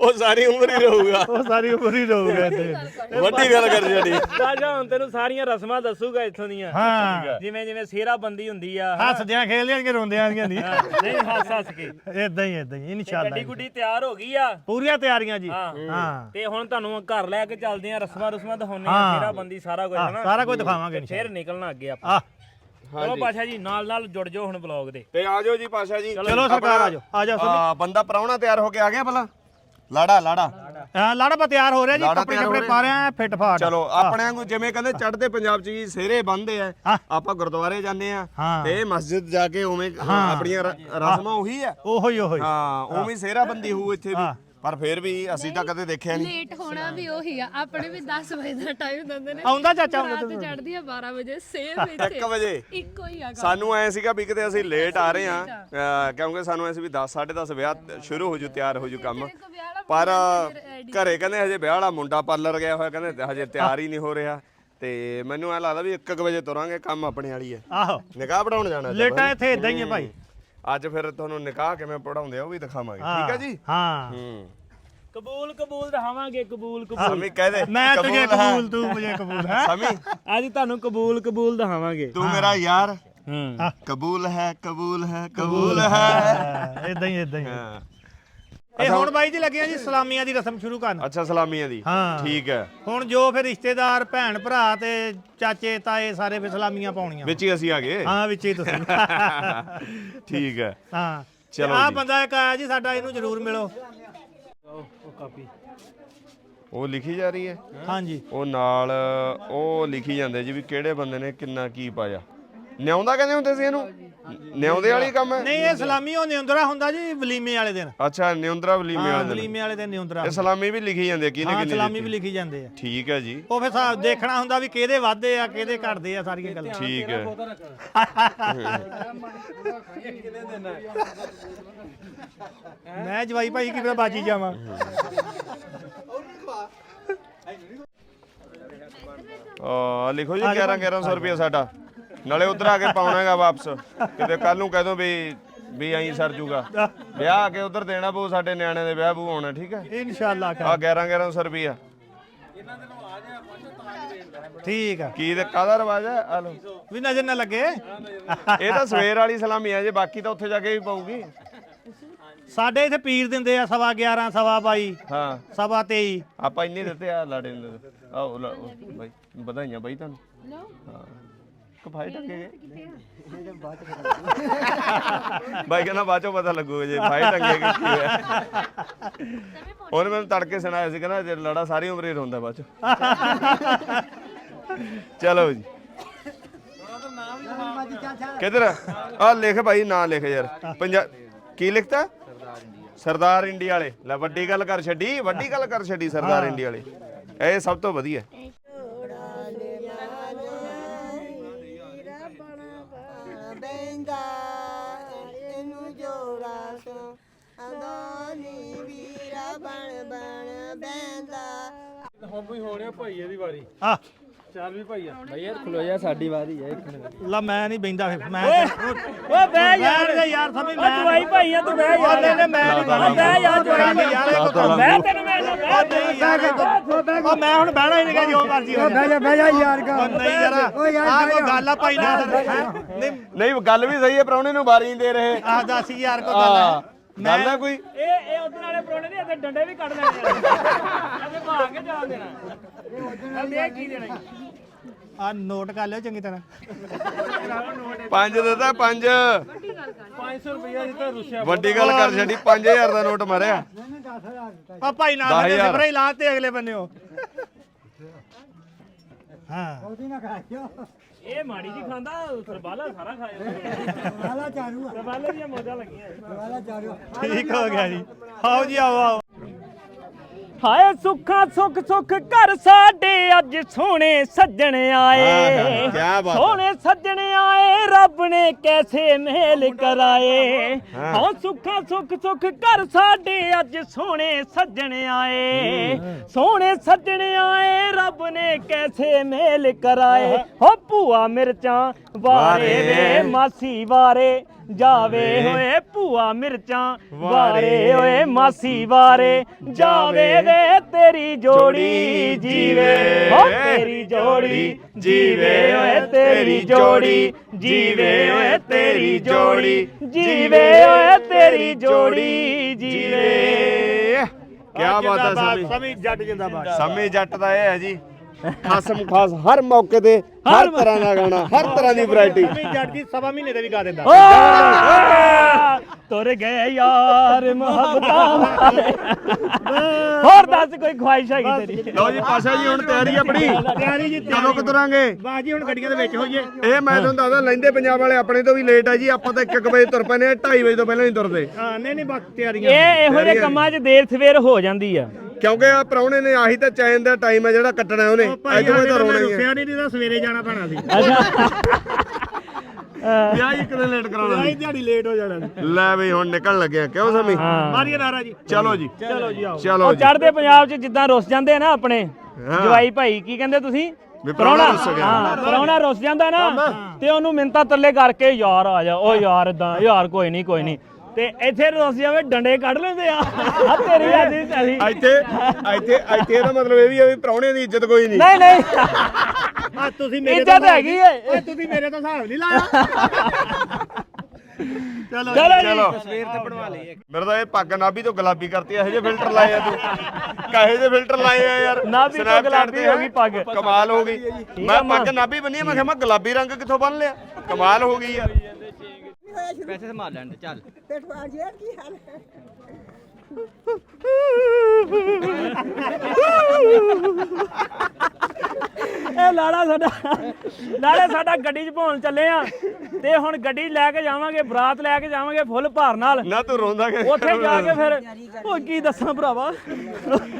ਉਹ ਸਾਰੀ ਉਮਰ ਹੀ ਰਹੂਗਾ। ਉਹ ਸਾਰੀ ਉਮਰ ਹੀ ਰਹੂਗਾ ਇੱਥੇ। ਵੱਡੀ ਗੱਲ ਕਰ ਜਿਹੜੀ। ਰਾਜਾ ਹੁਣ ਤੈਨੂੰ ਸਾਰੀਆਂ ਰਸਮਾਂ ਦੱਸੂਗਾ ਇੱਥੋਂ ਦੀਆਂ। ਹਾਂ। ਜਿਵੇਂ ਜਿਵੇਂ ਸੇਰਾ ਬੰਦੀ ਹੁੰਦੀ ਆ ਹੱਸਦਿਆਂ ਖੇਲਦਿਆਂ ਕਿ ਰੋਂਦਿਆਂ ਦੀਆਂ ਨਹੀਂ ਨਹੀਂ ਹੱਸ ਹੱਸ ਕੇ। ਇਦਾਂ ਹੀ ਇਦਾਂ ਹੀ ਇਨਸ਼ਾਅੱਲਾ ਗੱਡੀ ਗੁੱਡੀ ਤਿਆਰ ਹੋ ਗਈ ਆ? ਪੂਰੀਆਂ ਤਿਆਰੀਆਂ ਜੀ। ਹਾਂ। ਤੇ ਹੁਣ ਤੁਹਾਨੂੰ ਘਰ ਲੈ ਕੇ ਚੱਲਦੇ ਆ ਰਸਮਾਂ ਰਸਮਾਂ ਦਿਖਾਉਣੇ ਆ। ਸੇਰਾ ਬੰਦੀ ਸਾਰਾ ਕੁਝ ਹਨਾ? ਸਾਰਾ ਕੁਝ ਦਿਖਾਵਾਂਗੇ ਫਿਰ ਨਿਕਲਣਾ ਅੱਗੇ ਆਪਾਂ। ਆ ਚਲੋ ਪਾਸ਼ਾ ਜੀ ਨਾਲ ਨਾਲ ਜੁੜ ਜਾਓ ਹੁਣ ਬਲੌਗ ਦੇ। ਤੇ ਆ ਜਾਓ ਜੀ ਪਾਸ਼ਾ ਜੀ। ਚਲੋ ਸਰਕਾਰ ਆ ਜਾਓ ਆ ਜਾਓ ਆ ਬੰਦਾ ਪ੍ਰਾਹੁਣਾ ਤਿਆਰ ਹੋ ਕੇ ਆ ਗਿਆ ਭਲਾ? ਲਾੜਾ ਲਾੜਾ। ਹਾਂ ਲਾੜਾ ਪਾ ਤਿਆਰ ਹੋ ਰਿਹਾ ਜੀ ਕੱਪੜੇ ਹੋ ਕੱਪੜੇ। ਪਾ ਰਿਹਾ ਫਿੱਟ ਫਾਟ ਚਲੋ ਆਪਣੇ ਵਾਂਗੂ ਜਿਵੇਂ ਕਹਿੰਦੇ ਚੜ੍ਹਦੇ ਪੰਜਾਬ 'ਚ ਜੀ ਸਿਹਰੇ ਬੰਨਦੇ ਆ। ਹਾਂ। ਆਪਾਂ ਗੁਰਦੁਆਰੇ ਜਾਂਦੇ ਆ। ਹਾਂ। ਤੇ ਮਸਜਿਦ ਜਾ ਕੇ ਉਵੇਂ ਆਪਣੀਆਂ ਰਸਮਾਂ ਉਹੀ ਆ। ਉਹੋ ਹੀ ਉਹੋ ਹੀ। ਹਾਂ ਉਵੇਂ ਸਿਹਰਾ ਬੰਦੀ ਹੋਊ ਇੱਥੇ ਵੀ। ਪਰ ਫਿਰ ਵੀ ਅਸੀਂ ਤਾਂ ਕਦੇ ਦੇਖਿਆ ਨਹੀਂ। ਲੇਟ ਹੋਣਾ ਵੀ ਉਹੀ ਆ। ਆਪਣੇ ਵੀ 10 ਵਜੇ ਦਾ ਟਾਈਮ ਦਿੰਦੇ ਨੇ। ਆਉਂਦਾ ਚਾਚਾ ਆਉਂਦਾ ਰਾਤ ਚੜਦੀ ਆ 12 ਵਜੇ ਸੇਮ ਇੱਥੇ। 1 ਵਜੇ। ਇੱਕੋ ਹੀ ਆ ਸਾਨੂੰ ਐ ਸੀਗਾ ਵੀ ਕਿਤੇ ਅਸੀਂ ਲੇਟ ਆ ਰਹੇ ਆ ਕਿਉਂਕਿ ਸਾਨੂੰ ਐ ਸੀ ਵੀ 10 10:30 ਵਿਆਹ ਸ਼ੁਰੂ ਹੋ ਜੂ ਤਿਆਰ ਹੋ ਜੂ ਕੰਮ। ਪਰ ਘਰੇ ਕਹਿੰਦੇ ਹਜੇ ਵਿਆਹ ਵਾਲਾ ਮੁੰਡਾ ਪਾਰਲਰ ਗਿਆ ਹੋਇਆ ਕਹਿੰਦੇ ਹਜੇ ਤਿਆਰ ਹੀ ਨਹੀਂ ਹੋ ਰਿਹਾ। ਤੇ ਮੈਨੂੰ ਐ ਲੱਗਦਾ ਵੀ 1 ਵਜੇ ਤੁਰਾਂਗੇ ਕੰਮ ਆਪਣੇ ਵਾਲੀ ਹੈ। ਆਹੋ। ਨਿਕਾਹ ਪੜਾਉਣ ਜਾਣਾ ਲੇਟਾਂ ਇੱਥੇ ਇਦਾਂ ਹੀ ਆ ਭਾਈ। ਅੱਜ ਫਿਰ ਤੁਹਾਨੂੰ ਨਿਕਾਹ ਕਿਵੇਂ ਪੜਾਉਂਦੇ ਆ ਉਹ ਵੀ ਦਿਖਾਵਾਂਗੇ। ਠੀਕ ਹੈ ਜੀ? ਹਾਂ। ਹੂੰ। ਕਬੂਲ ਕਬੂਲ ਦਿਖਾਵਾਂਗੇ ਕਬੂਲ ਕਬੂਲ। ਸਮੀ ਕਹਦੇ ਮੈਂ ਤੁਝੇ ਕਬੂਲ ਤੂੰ ਮੁਝੇ ਕਬੂਲ ਹੈ? ਸਮੀ। ਅੱਜ ਤੁਹਾਨੂੰ ਕਬੂਲ ਕਬੂਲ ਦਿਖਾਵਾਂਗੇ। ਤੂੰ ਮੇਰਾ ਯਾਰ। ਹਾਂ। ਕਬੂਲ ਹੈ ਕਬੂਲ ਹੈ ਕਬੂਲ ਹੈ। ਇਦਾਂ ਹੀ ਇਦਾਂ ਹੀ। ਹਾਂ। ਇਹ ਹੁਣ ਬਾਈ ਜੀ ਲੱਗਿਆ ਜੀ ਸਲਾਮੀਆਂ ਦੀ ਰਸਮ ਸ਼ੁਰੂ ਕਰਨ। ਅੱਛਾ ਸਲਾਮੀਆਂ ਦੀ। ਹਾਂ। ਠੀਕ ਹੈ। ਹੁਣ ਜੋ ਫਿਰ ਰਿਸ਼ਤੇਦਾਰ ਭੈਣ ਭਰਾ ਤੇ ਚਾਚੇ ਤਾਏ ਸਾਰੇ ਫਿਰ ਸਲਾਮੀਆਂ ਪਾਉਣੀਆਂ। ਵਿੱਚ ਹੀ ਅਸੀਂ ਆ ਗਏ? ਹਾਂ ਵਿੱਚ ਹੀ ਤੁਸੀਂ। [LAUGHS] ਠੀਕ ਹੈ। ਹਾਂ। ਚਲੋ ਆ ਜੀ। ਬੰਦਾ ਇੱਕ ਆਇਆ ਜੀ ਸਾਡਾ ਇਹਨੂੰ ਜ਼ਰੂਰ ਮਿਲੋ। ਉਹ ਕਾਪੀ ਉਹ ਲਿਖੀ ਜਾ ਰਹੀ ਹੈ? ਹਾਂਜੀ। ਉਹ ਨਾਲ ਉਹ ਲਿਖੀ ਜਾਂਦੇ ਜੀ ਵੀ ਕਿਹੜੇ ਬੰਦੇ ਨੇ ਕਿੰਨਾ ਕੀ ਪਾਇਆ। ਨਿਆਉਂਦਾ ਕਹਿੰਦੇ ਹੁੰਦੇ ਸੀ ਇਹਨੂੰ? ਨਿਆਉਂਦੇ ਵਾਲੀ ਕੰਮ ਹੈ? ਨਹੀਂ ਇਹ ਸਲਾਮੀ ਉਹ ਨਿਉਂਦਰਾ ਹੁੰਦਾ ਜੀ ਵਲੀਮੇ ਵਾਲੇ ਦਿਨ। ਅੱਛਾ ਨਿਉਂਦਰਾ ਵਲੀਮੇ ਹਾਂ ਵਾਲੇ ਦਿਨ। ਵਲੀਮੇ ਵਾਲੇ ਦਿਨ ਨਿਉਂਦਰਾ। ਇਹ ਸਲਾਮੀ ਵੀ ਲਿਖੀ ਜਾਂਦੇ ਆ, ਕਿਹਨੇ ਹਾਂ ਸਲਾਮੀ ਵੀ ਲਿਖੀ ਜਾਂਦੇ ਆ। ਠੀਕ ਹੈ ਜੀ। ਉਹ ਫਿਰ ਸਾ ਦੇਖਣਾ ਹੁੰਦਾ ਵੀ ਕਿਹਦੇ ਵਾਧੇ ਆ ਕਿਹਦੇ ਘਟਦੇ ਆ ਸਾਰੀਆਂ ਗੱਲਾਂ। ਠੀਕ ਹੈ। ਮੈਂ ਜਵਾਈ ਭਾਈ ਕੀ ਪਤਾ ਬਾਜੀ ਜਾਵਾਂ। ਆ ਲਿਖੋ ਜੀ 11 1100 ਰੁਪਏ ਸਾਡਾ। ਨਾਲੇ ਉਧਰ ਆ ਕੇ ਪਾਉਣਾ ਹੈਗਾ ਵਾਪਸ। ਕਿਤੇ ਕੱਲ ਨੂੰ ਕਹਿ ਦੋ ਵੀ ਵੀ ਐਂ ਸਰ ਜੂਗਾ। ਵਿਆਹ ਆ ਕੇ ਉਧਰ ਦੇਣਾ ਪਊ ਸਾਡੇ ਨਿਆਣਿਆਂ ਦੇ ਵਿਆਹ ਬੂ ਹੋਣਾ ਠੀਕ ਹੈ? ਇਨਸ਼ਾਅੱਲਾ ਆ 11 1100 ਰੁਪਿਆ ਠੀਕ ਆ। ਕੀ ਤੇ ਕਾਹਦਾ ਰਵਾਜ ਹੈ? ਆ ਲਓ। ਵੀ ਨਜ਼ਰ ਨਾ ਲੱਗੇ। ਇਹ ਤਾਂ ਸਵੇਰ ਵਾਲੀ ਸਲਾਮੀ ਆ ਜੇ ਬਾਕੀ ਤਾਂ ਉੱਥੇ ਜਾ ਕੇ ਹੀ ਪਾਊਗੀ। ਸਾਡੇ ਇੱਥੇ ਪੀਰ ਦਿੰਦੇ ਆ ਸਵਾ 11 ਸਵਾ 22 ਹਾਂ। ਸਵਾ 23 ਆਪਾਂ ਇੰਨੇ ਦਿੱਤੇ ਆ ਲਾੜੇ ਨੂੰ ਆਓ ਬਾਈ ਵਧਾਈਆਂ ਬਾਈ ਤੁਹਾਨੂੰ। ਹਾਂ। ਕਫਾਈ ਟੱਕੇ ਗਏ ਬਾਈ ਕਹਿੰਦਾ ਬਾਅਦ ਚੋਂ ਪਤਾ ਲੱਗੂਗਾ ਜੇ ਫਾਈ ਟੰਗੇ ਕਿ ਕੀ ਹੋਇਆ ਉਹਨੇ ਮੈਨੂੰ ਤੜਕੇ ਸੁਣਾਇਆ ਸੀ ਕਹਿੰਦਾ ਜੇ ਲੜਾ ਸਾਰੀ ਉਮਰ ਹੀ ਰੋਂਦਾ ਬਾਅਦ ਚੋਂ। ਚਲੋ ਜੀ। ਕਿਧਰ? ਆ ਲਿਖ ਭਾਈ ਨਾਂ ਲਿਖ ਯਾਰ। ਪੰਜਾ ਕੀ ਲਿਖਤਾ? ਸਰਦਾਰ ਇੰਡੀਆ ਵਾਲੇ। ਲੈ ਵੱਡੀ ਗੱਲ ਕਰ ਛੱਡੀ ਵੱਡੀ ਗੱਲ ਕਰ ਛੱਡੀ ਸਰਦਾਰ ਇੰਡੀਆ ਵਾਲੇ। ਇਹ ਸਭ ਤੋਂ ਵਧੀਆ। ਵੀ ਹੋਣੇ ਭਾਈਏ ਦੀ ਵਾਰੀ। ਆ ਚੱਲ ਵੀ ਭਾਈਆ ਬਈ ਯਾਰ ਖਲੋ ਜਾ ਸਾਡੀ ਵਾਰੀ ਹੈ ਇੱਕ ਲਾ ਮੈਂ ਨਹੀਂ ਬੈਂਦਾ ਫਿਰ ਮੈਂ ਓ ਬਹਿ ਯਾਰ। ਬੈਠ ਜਾ ਯਾਰ ਸਮਝ ਓ ਜਵਾਈ ਭਾਈ ਆ ਤੂੰ ਬਹਿ ਉਹ ਨਹੀਂ ਯਾਰ ਨਹੀਂ ਮੈਂ ਨਹੀਂ ਓ ਬਹਿ ਯਾਰ ਜਵਾਈ ਯਾਰ ਇਹ ਕੋਈ ਮੈਂ ਤੈਨੂੰ ਮੈਂ ਨਾ ਉਹ ਨਹੀਂ ਯਾਰ ਇਹ ਕੋਈ- ਉਹ ਮੈਂ ਹੁਣ ਬਹਿਣਾ ਹੀ ਨਹੀਂਗਾ ਜੋ ਮਰਜ਼ੀ ਹੋ ਜਾ। ਬਹਿ ਜਾ ਯਾਰ ਉਹ ਨਹੀਂ ਯਾਰ ਆ ਕੋਈ ਗੱਲ ਆ ਭਾਈ ਨਾ ਨਹੀਂ ਨਹੀਂ ਗੱਲ ਵੀ ਸਹੀ ਹੈ ਪ੍ਰਾਹੁਣੇ ਨੂੰ ਵਾਰੀ ਨਹੀਂ ਦੇ ਰਹੇ। ਆ ਦੱਸ ਯਾਰ ਕੋਈ ਗੱਲ ਆ। ਹੈ ਗੱਲ ਹੈ ਕੋਈ? ਇਹ ਇਹ ਉਧਰ ਵਾਲੇ ਪਰੋਣੇ ਦੇ ਇੱਥੇ ਡੰਡੇ ਵੀ ਕੱਢ ਲੈਣੇ ਆ। ਦੇਣਾ। ਕੀ ਦੇਣਾ ਆ ਨੋਟ ਕਰ ਲਿਓ ਚੰਗੀ ਤਰ੍ਹਾਂ। ਪੰਜ ਦਿੱਤਾ ਪੰਜ। 500 ਰੁਪਇਆ ਦਿੱਤਾ ਰੁੱਸਿਆ ਵੱਡੀ ਗੱਲ ਕਰ ਛੱਡੀ 5000 ਦਾ ਨੋਟ ਮਾਰਿਆ। ਆ ਭਾਈ ਨਾ ਦਸ ਦੇ ਹਜ਼ਾਰ। ਸਿਫਰੇ ਲਾ ਤੇ ਅਗਲੇ ਬੰਨੇ ਉਹ। ਹਾਂ। ਇਹ ਮਾੜੀ ਜੀ ਖਾਂਦਾ ਸਰਬਾਲਾ ਸਾਰਾ ਖਾਇਆ। ਸਰਬਾਲਾ ਚਾਰੂ ਸਰਬਾਲੇ ਦੀਆਂ ਮੌਜਾਂ ਲੱਗੀਆਂ। ਠੀਕ ਹੋ ਗਿਆ ਜੀ। ਆਓ ਜੀ ਆਓ ਆਓ। ਹਾਏ ਸੁੱਖਾਂ ਸੁੱਖ ਸੁੱਖ ਘਰ ਸਾਡੇ ਅੱਜ ਸੋਹਣੇ ਸੱਜਣ ਆਏ। ਕਿਆ ਬਾਤ ਹੈ। ਸੋਹਣੇ ਸੱਜਣ ਆਏ ਰੱਬ ਨੇ ਕੈਸੇ ਮੇਲ ਕਰਾਏ। ਹਾਂ। ਸੁੱਖਾਂ ਸੁੱਖ ਸੁੱਖ ਘਰ ਸਾਡੇ ਅੱਜ ਸੋਹਣੇ ਸੱਜਣ ਆਏ। ਸੋਹਣੇ ਸੱਜਣ ਆਏ ਰੱਬ ਨੇ ਕੈਸੇ ਮੇਲ ਕਰਾਏ। ਹੋ ਭੂਆ ਮਿਰਚਾਂ ਵਾਰੇ। ਵੇ ਮਾਸੀ ਵਾਰੇ। ਜਾਵੇ ਹੋਏ ਭੂਆ ਮਿਰਚਾਂ ਵਾਰੇ ਓਏ ਮਾਸੀ ਵਾਰੇ ਜਾਵੇ ਵੇ ਤੇਰੀ ਜੋੜੀ ਜੀਵੇ। ਹੋ ਤੇਰੀ ਜੋੜੀ ਜੀਵੇ ਓਏ ਤੇਰੀ ਜੋੜੀ ਜੀਵੇ ਓਏ ਤੇਰੀ ਜੋੜੀ ਜੀਵੇ ਓਏ ਤੇਰੀ ਜੋੜੀ ਜੀਵੇ। ਕੀ ਬਾਤ ਹੈ ਸਮੀ? ਸਮੀ ਜੱਟ ਜਿੰਦਾਬਾਦ। ਸਮੀ ਜੱਟ ਦਾ ਇਹ ਹੈ ਜੀ। ਖਾਸਮ ਖਾਸ ਹਰ ਮੌਕੇ ਤੇ ਹਰ ਤਰ੍ਹਾਂ ਦਾ ਗਾਣਾ ਹਰ ਤਰ੍ਹਾਂ ਦੀ ਵੈਰਾਈਟੀ ਜੱਟ ਜੀ ਸਵਾ ਮਹੀਨੇ ਦੇ ਵੀ ਗਾ ਦਿੰਦਾ। ਤੁਰ ਗਏ ਯਾਰ ਮੁਹੱਬਤਾਂ ਹੋਰ ਦੱਸ ਕੋਈ ਖੁਆਇਸ਼ ਹੈਗੀ ਤੇਰੀ? ਲਓ ਜੀ ਪਾਸ਼ਾ ਜੀ ਹੁਣ ਤਿਆਰੀ ਆਪਣੀ। ਤਿਆਰੀ ਜੀ ਕਦੋਂ ਕਿ ਤੁਰਾਂਗੇ ਬਾਜੀ ਹੁਣ ਗੱਡੀਆਂ ਦੇ ਵਿੱਚ ਹੋਈਏ। ਇਹ ਮੈਂ ਤੁਹਾਨੂੰ ਦੱਸਦਾ ਲੈਂਦੇ ਪੰਜਾਬ ਵਾਲੇ ਆਪਣੇ ਤੋਂ ਵੀ ਲੇਟ ਆ ਜੀ ਆਪਾਂ ਤਾਂ 1 ਵਜੇ ਤੁਰ ਪੈਨੇ 2:30 ਵਜੇ ਤੋਂ ਪਹਿਲਾਂ ਨਹੀਂ ਤੁਰਦੇ। ਹਾਂ ਨਹੀਂ ਨਹੀਂ ਬਸ ਤਿਆਰੀਆਂ। ਇਹ ਇਹੋ ਜਿਹੇ ਕੰਮਾਂ 'ਚ ਦੇਰ ਸਵੇਰ ਹੋ ਜਾਂਦੀ ਆ। ਕਿਉਂਕਿ ਆ ਪ੍ਰਾਹੁਣੇ ਨੇ ਆਹੀ ਤਾਂ ਚੈਨ ਦਾ ਟਾਈਮ ਹੈ ਜਿਹੜਾ ਕੱਟਣਾ ਉਹਨੇ। ਅੱਜ ਮੈਂ ਤਾਂ ਰੋਣਾ ਹੀ ਹੈ ਰੁਕਿਆ ਨਹੀਂ ਤਾਂ ਸਵੇਰੇ ਜਾਣਾ ਪੈਣਾ ਸੀ। ਵਿਆਹ ਇੱਕ ਦਿਨ ਲੇਟ ਕਰਾਉਣਾ ਆਈ ਦਿਹਾੜੀ ਲੇਟ ਹੋ ਜਾਣਾ ਸੀ। ਲੈ ਬਈ ਹੁਣ ਨਿਕਲ ਲੱਗਿਆ ਕਿਉਂ ਸਮੀ? ਮਾਰੀਏ ਨਾਰਾ ਜੀ। ਚਲੋ ਜੀ। ਚਲੋ ਜੀ ਆਓ। ਚਲੋ ਉਹ ਜੀ। ਚੜ੍ਹਦੇ ਪੰਜਾਬ 'ਚ ਜਿੱਦਾਂ ਰੁੱਸ ਜਾਂਦੇ ਆ ਨਾ ਆਪਣੇ ਹਾਂ। ਜਵਾਈ ਭਾਈ ਕੀ ਕਹਿੰਦੇ ਤੁਸੀਂ? ਵੀ ਪ੍ਰਾਹੁਣਾ ਰੁੱਸ ਗਿਆ। ਹਾਂ ਪ੍ਰਾਹੁਣਾ ਰੁੱਸ ਜਾਂਦਾ ਨਾ ਤੇ ਉਹਨੂੰ ਮਿੰਤਾ ਤਰਲੇ ਕਰਕੇ ਯਾਰ ਆ ਜਾ ਉਹ ਯਾਰ ਇਦਾਂ ਯਾਰ ਕੋਈ ਨਹੀਂ ਕੋਈ ਨਹੀਂ ਤੇ ਇੱਥੇ ਰੁੱਸ ਜਾਵੇ ਡੰਡੇ ਕੱਢ ਲੈਂਦੇ ਆ। ਆ ਤੇਰੀ ਆਦੀ ਤੇਰੀ ਇੱਥੇ ਇੱਥੇ ਇੱਥੇ ਇਹਦਾ ਮਤਲਬ ਇਹ ਵੀ ਹੈ ਵੀ ਪ੍ਰਾਹੁਣੇ ਦੀ ਇੱਜ਼ਤ ਕੋਈ ਨਹੀਂ। ਨਹੀਂ ਨਹੀਂ। ਆ ਤੁਸੀਂ ਮੇਰੇ ਇੱਜ਼ਤ ਹੈਗੀ ਏ। ਓਏ ਤੁਸੀਂ ਮੇਰੇ ਤੋਂ ਹਿਸਾਬ ਨਹੀਂ ਲਾਇਆ। ਚਲੋ ਚਲੋ ਜੀ। ਚਲੋ। ਮੇਰਾ ਤਾਂ ਇਹ ਪੱਗ ਨਾਭੀ ਤੋਂ ਗੁਲਾਬੀ ਕਰਤੀ ਇਹੋ ਜਿਹੇ ਫਿਲਟਰ ਲਾਏ ਆ ਤੂੰ। ਕਾਹੇ ਜਿਹੇ ਫਿਲਟਰ ਲਾਏ ਆ ਯਾਰ। ਨਾਭੀ ਤੋਂ ਗੁਲਾਬੀ ਤੇ ਹੋ ਗਈ ਪੱਗ। ਕਮਾਲ ਹੋ ਗਈ। ਮੈਂ। ਪੱਗ ਨਾਭੀ ਬੰਨੀ ਆ, ਮੈਂ ਕਿਹਾ ਮੈਂ ਗੁਲਾਬੀ ਰੰਗ ਕਿੱਥੋਂ ਬੰਨ ਲਿਆ? ਕਮਾਲ ਹੋ ਗਈ ਯਾਰ। ਪੈਸੇ ਸੰਭਾਲ ਲੈਣ ਦੇ ਚੱਲ। ਪੇਟਵਾ ਜੀ ਕੀ ਹਾਲ ਹੈ? ਇਹ ਲਾੜਾ ਸਾਡਾ ਲਾੜਾ ਸਾਡਾ ਗੱਡੀ 'ਚ ਭੌਣ ਚੱਲੇ ਆ। ਤੇ ਹੁਣ ਗੱਡੀ ਲੈ ਕੇ ਜਾਵਾਂਗੇ ਬਰਾਤ ਲੈ ਕੇ ਜਾਵਾਂਗੇ ਫੁੱਲ ਭਾਰ ਨਾਲ। ਨਾ ਤੂੰ ਰੋਂਦਾ ਕਿ ਉੱਥੇ ਜਾ ਕੇ ਫਿਰ ਉਹ ਕੀ ਦੱਸਾਂ ਭਰਾਵਾ?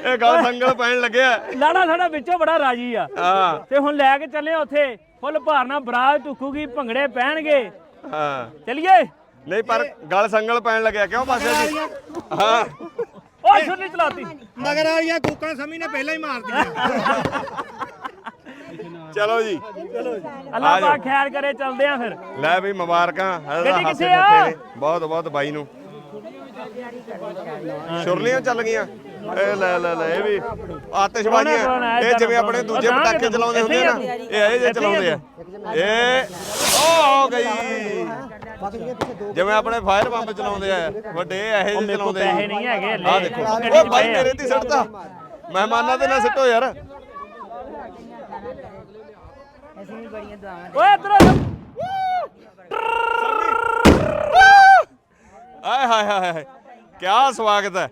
ਇਹ ਗੱਲ ਸੰਗਲ ਪੈਣ ਲੱਗਿਆ। ਲਾੜਾ ਸਾਡਾ ਵਿੱਚੋਂ ਬੜਾ ਰਾਜੀ ਆ। ਹਾਂ। ਤੇ ਹੁਣ ਲੈ ਕੇ ਚੱਲੇ ਆ ਉੱਥੇ। ਫੁੱਲ ਭਾਰ ਨਾਲ ਬਰਾਤ ਟੁੱਕੂਗੀ ਭੰਗੜੇ ਪੈਣਗੇ ਹਾਂ। ਚਲਿਏ? ਨਹੀਂ ਪਰ ਗੱਲ ਸੰਗਲ ਪੈਣ ਲੱਗਿਆ। ਕਿਉਂ ਪਾਸ਼ਾ ਜੀ? ਹਾਂ। ਓਏ ਛੁੱਟੀ ਚਲਾਤੀ। ਮਗਰ ਵਾਲੀਆਂ ਕੂਕਾਂ ਸਮੀ ਨੇ ਪਹਿਲਾਂ ਹੀ ਮਾਰ ਦਿੱਤੀਆਂ। ਚਲੋ ਜੀ। ਅੱਲਾਹ ਪਾਕ ਖੈਰ ਕਰੇ ਚੱਲਦੇ ਆ ਫਿਰ। ਲੈ ਵੀ ਮੁਬਾਰਕਾਂ ਹਾਸੇ। ਬਹੁਤ ਬਹੁਤ ਬਾਈ ਨੂੰ। ਸ਼ੁਰਲੀਆਂ ਚੱਲ ਗਈਆਂ। ਇਹ ਲੈ ਲੈ ਲੈ ਇਹ ਵੀ ਆਤਿਸ਼ਬਾਜ਼ੀਆਂ ਪੁਰਾਣਾ, ਇਹ ਜਿਵੇਂ ਦਾ ਆਪਣੇ। ਦੂਜੇ ਪਟਾਕੇ ਚਲਾਉਂਦੇ ਹੁੰਦੇ ਆ ਨਾ ਇਹ ਇਹ ਜੇ ਚਲਾਉਂਦੇ ਆ। ਇਹ ਹੋ ਗਈ। ਜਿਵੇਂ ਆਪਣੇ ਫਾਇਰ ਪੰਪ ਚਲਾਉਂਦੇ ਆ ਵੱਡੇ ਇਹ ਜਿਹੇ ਚਲਾਉਂਦੇ ਆ। ਨਹੀਂ ਹੈਗੇ ਹਲੇ। ਆ ਦੇਖੋ ਉਹ ਬਾਈ। ਮੇਰੇ ਤੇ ਸਿੱਟਦਾ ਮਹਿਮਾਨਾਂ ਤੇ ਨਾ ਸਿੱਟੋ ਯਾਰ। ਓਏ ਇਧਰ ਆ ਆਏ ਹਾਏ ਹਾਏ ਹਾਏ ਕੀ ਸਵਾਗਤ ਹੈ।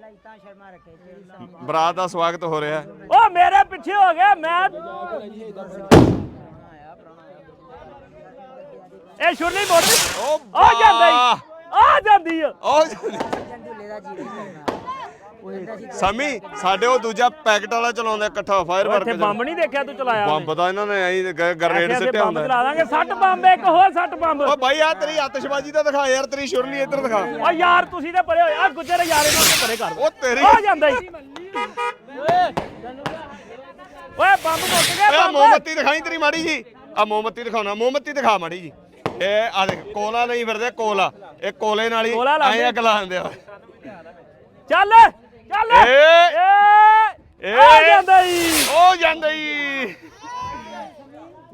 ਬਰਾਤ ਦਾ ਸਵਾਗਤ ਹੋ ਰਿਹਾ ਹੈ। ਓ ਮੇਰੇ ਪਿੱਛੇ ਹੋ ਗਿਆ ਮੈਂ ਇਹ ਸ਼ੁਰਲੀ ਉਹ ਆ ਜਾਂਦਾ। ਈ। ਆ ਜਾਂਦੀ ਆ। ਉਹ ਸਮੀ ਸਾਡੇ ਉਹ ਦੂਜਾ ਪੈਕਟ ਵਾਲਾ ਚਲਾਉਂਦਾ ਇਕੱਠਾ ਫਾਇਰ ਇੱਥੇ ਵਰਕ ਬੰਬ ਨਹੀਂ ਦੇਖਿਆ ਤੂੰ ਚਲਾਇਆ ਬੰਬ ਤਾਂ ਇਹਨਾਂ ਨੇ ਐਂ ਗ੍ਰਨੇਡ ਇੱਥੇ ਸਿੱਟਿਆ ਬੰਬ ਹੁੰਦਾ। ਚਲਾ ਦਾਂਗੇ 60 ਬੰਬ ਇੱਕ ਹੋਰ 60 ਬੰਬ। ਓ ਬਾਈ ਆ ਤੇਰੀ ਆਤਿਸ਼ਬਾਜ਼ੀ ਤਾਂ ਦਿਖਾ ਯਾਰ ਤੇਰੀ ਸ਼ੁਰਲੀ ਇੱਧਰ ਦਿਖਾ। ਓ ਯਾਰ ਤੁਸੀਂ ਤੇ ਪਰੇ ਹੋਏ ਆ ਗੁੱਜਰ ਯਾਰ ਇਹਨਾਂ ਤੋਂ ਪਰੇ ਕਰ ਉਹ ਤੇਰੀ ਆ ਜਾਂਦਾ ਈ ਓਏ ਬੰਬ ਮੁੱਕ ਗਿਆ ਬੰਬ। ਮੋਮਬੱਤੀ ਦਿਖਾਈ ਤੇਰੀ ਮਾੜੀ ਜੀ ਆ ਮੋਮਬੱਤੀ ਦਿਖਾਉਣਾ ਮੋਮਬੱਤੀ ਦਿਖਾ ਮਾੜੀ ਜੀ ਇਹ ਆ ਦੇਖ ਕੋਲਾ ਨਹੀਂ ਫਿਰਦੇ ਕੋਲਾ। ਇਹ ਕੋਲੇ ਨਾਲ ਹੀ। ਐਂ ਅੱਗ ਲਾ ਦਿੰਦੇ ਆ ਚੱਲ। ਚੱਲ। ਏ। ਏ। ਆ ਜਾਂਦਾ ਈ ਉਹ ਜਾਂਦਾ ਈ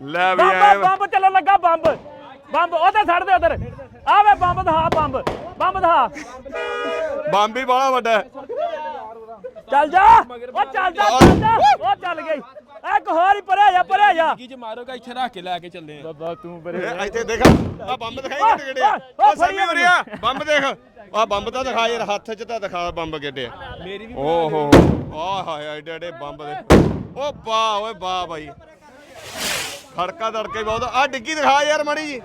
ਲੈ ਵੀ ਬੰਬ ਚੱਲਣ ਲੱਗਾ ਬੰਬ। ਬੰਬ ਉਹਦੇ ਛੱਡ ਦੇ ਉਧਰ। ਆ ਵੇ ਬੰਬ ਦਿਖਾ ਬੰਬ। ਬੰਬ ਦਿਖਾ। ਬੰਬ ਵੀ ਬੜਾ ਵੱਡਾ ਹੈ। ਚੱਲ ਜਾ। ਉਹ ਚੱਲ ਜਾ ਚੱਲ ਜਾ। ਉਹ ਚੱਲ ਗਈ। ਇੱਕ ਹੋਰ ਹੀ ਪਰੇ ਜਾ ਪਰੇ ਜਾ ਕੀ ਚ ਮਾਰੋਗਾ ਇੱਥੇ ਰੱਖ ਕੇ ਲੈ ਕੇ ਚੱਲੇ ਆ। ਬਾਬਾ ਤੂੰ ਇਹ ਇੱਥੇ ਦੇਖ। ਆ ਬੰਬ ਦਿਖਾਈ ਕਿੱਡੇ ਕਿੱਡੇ ਆ। ਉਹ ਫੜੀਏ ਵਰਿਆ ਬੰਬ ਦੇਖ। ਆ ਬੰਬ ਤਾਂ ਦਿਖਾ ਯਾਰ ਹੱਥ 'ਚ ਤਾਂ ਦਿਖਾ ਬੰਬ ਕਿੱਡੇ ਆ। ਮੇਰੀ ਵੀ ਓਹੋ। ਆ ਹਾਏ ਐਡੇ ਐਡੇ ਬੰਬ ਦੇ। ਓ ਵਾਹ ਓਏ ਵਾਹ ਬਾਈ ਖੜਕਾ ਦੜਕੇ ਬਹੁਤ ਆ। ਡਿੱਗੀ ਦਿਖਾ ਯਾਰ ਮੜੀ ਜੀ।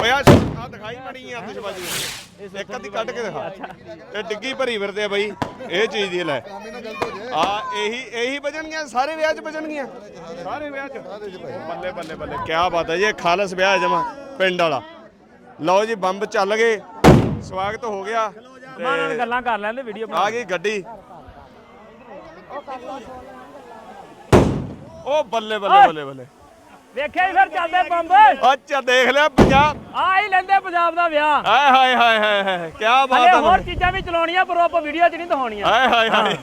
ਓਏ ਆ ਆ ਦਿਖਾਈ ਮੜੀ ਆ ਆਤਿਸ਼ਬਾਜ਼ੀ ਇੱਕ ਅੱਧੀ ਕੱਢ ਕੇ ਦਿਖਾ। ਇਹ ਡਿੱਗੀ ਭਰੀ ਫਿਰਦੇ ਆ ਬਾਈ ਇਹ ਚੀਜ਼ ਦੀ ਲੈ। ਆ ਇਹੀ ਇਹੀ ਵਜਣਗੀਆਂ ਸਾਰੇ ਵਿਆਹ 'ਚ ਵਜਣਗੀਆਂ। ਸਾਰੇ ਵਿਆਹ 'ਚ। ਬੱਲੇ ਬੱਲੇ ਬੱਲੇ ਕੀ ਬਾਤ ਹੈ ਜੀ ਇਹ ਖਾਲਸ ਵਿਆਹ ਜਮਾ ਪਿੰਡ ਵਾਲਾ। ਲਓ ਜੀ ਬੰਬ ਚੱਲ ਗਏ। ਸਵਾਗਤ ਹੋ ਗਿਆ। ਤੇ ਮਾਂ ਨਾਲ ਗੱਲਾਂ ਕਰ ਲੈਂਦੇ ਵੀਡੀਓ ਬਣਾ ਆ ਗਈ ਗੱਡੀ। ਉਹ ਬੱਲੇ ਬੱਲੇ ਬੱਲੇ ਬੱਲੇ। ਵੇਖਿਆ ਹੀ ਫਿਰ ਚੱਲਦੇ ਬੰਬ ਅੱਛਾ ਦੇਖ ਲਿਆ ਪੰਜਾਬ। ਆ ਹੀ ਲੈਂਦੇ ਪੰਜਾਬ ਦਾ ਵਿਆਹ। ਹਾਏ ਹਾਏ ਹਾਏ ਹਾਏ ਹਾਏ ਕੀ ਬਾਤ ਹੈ ਹੋਰ ਚੀਜ਼ਾਂ ਵੀ ਚਲਾਉਣੀਆਂ ਪਰ ਉਹ ਆਪਾਂ ਵੀਡੀਓ 'ਚ ਨਹੀਂ ਦਿਖਾਉਣੀਆਂ। ਹਾਏ ਹਾਏ ਹਾਏ।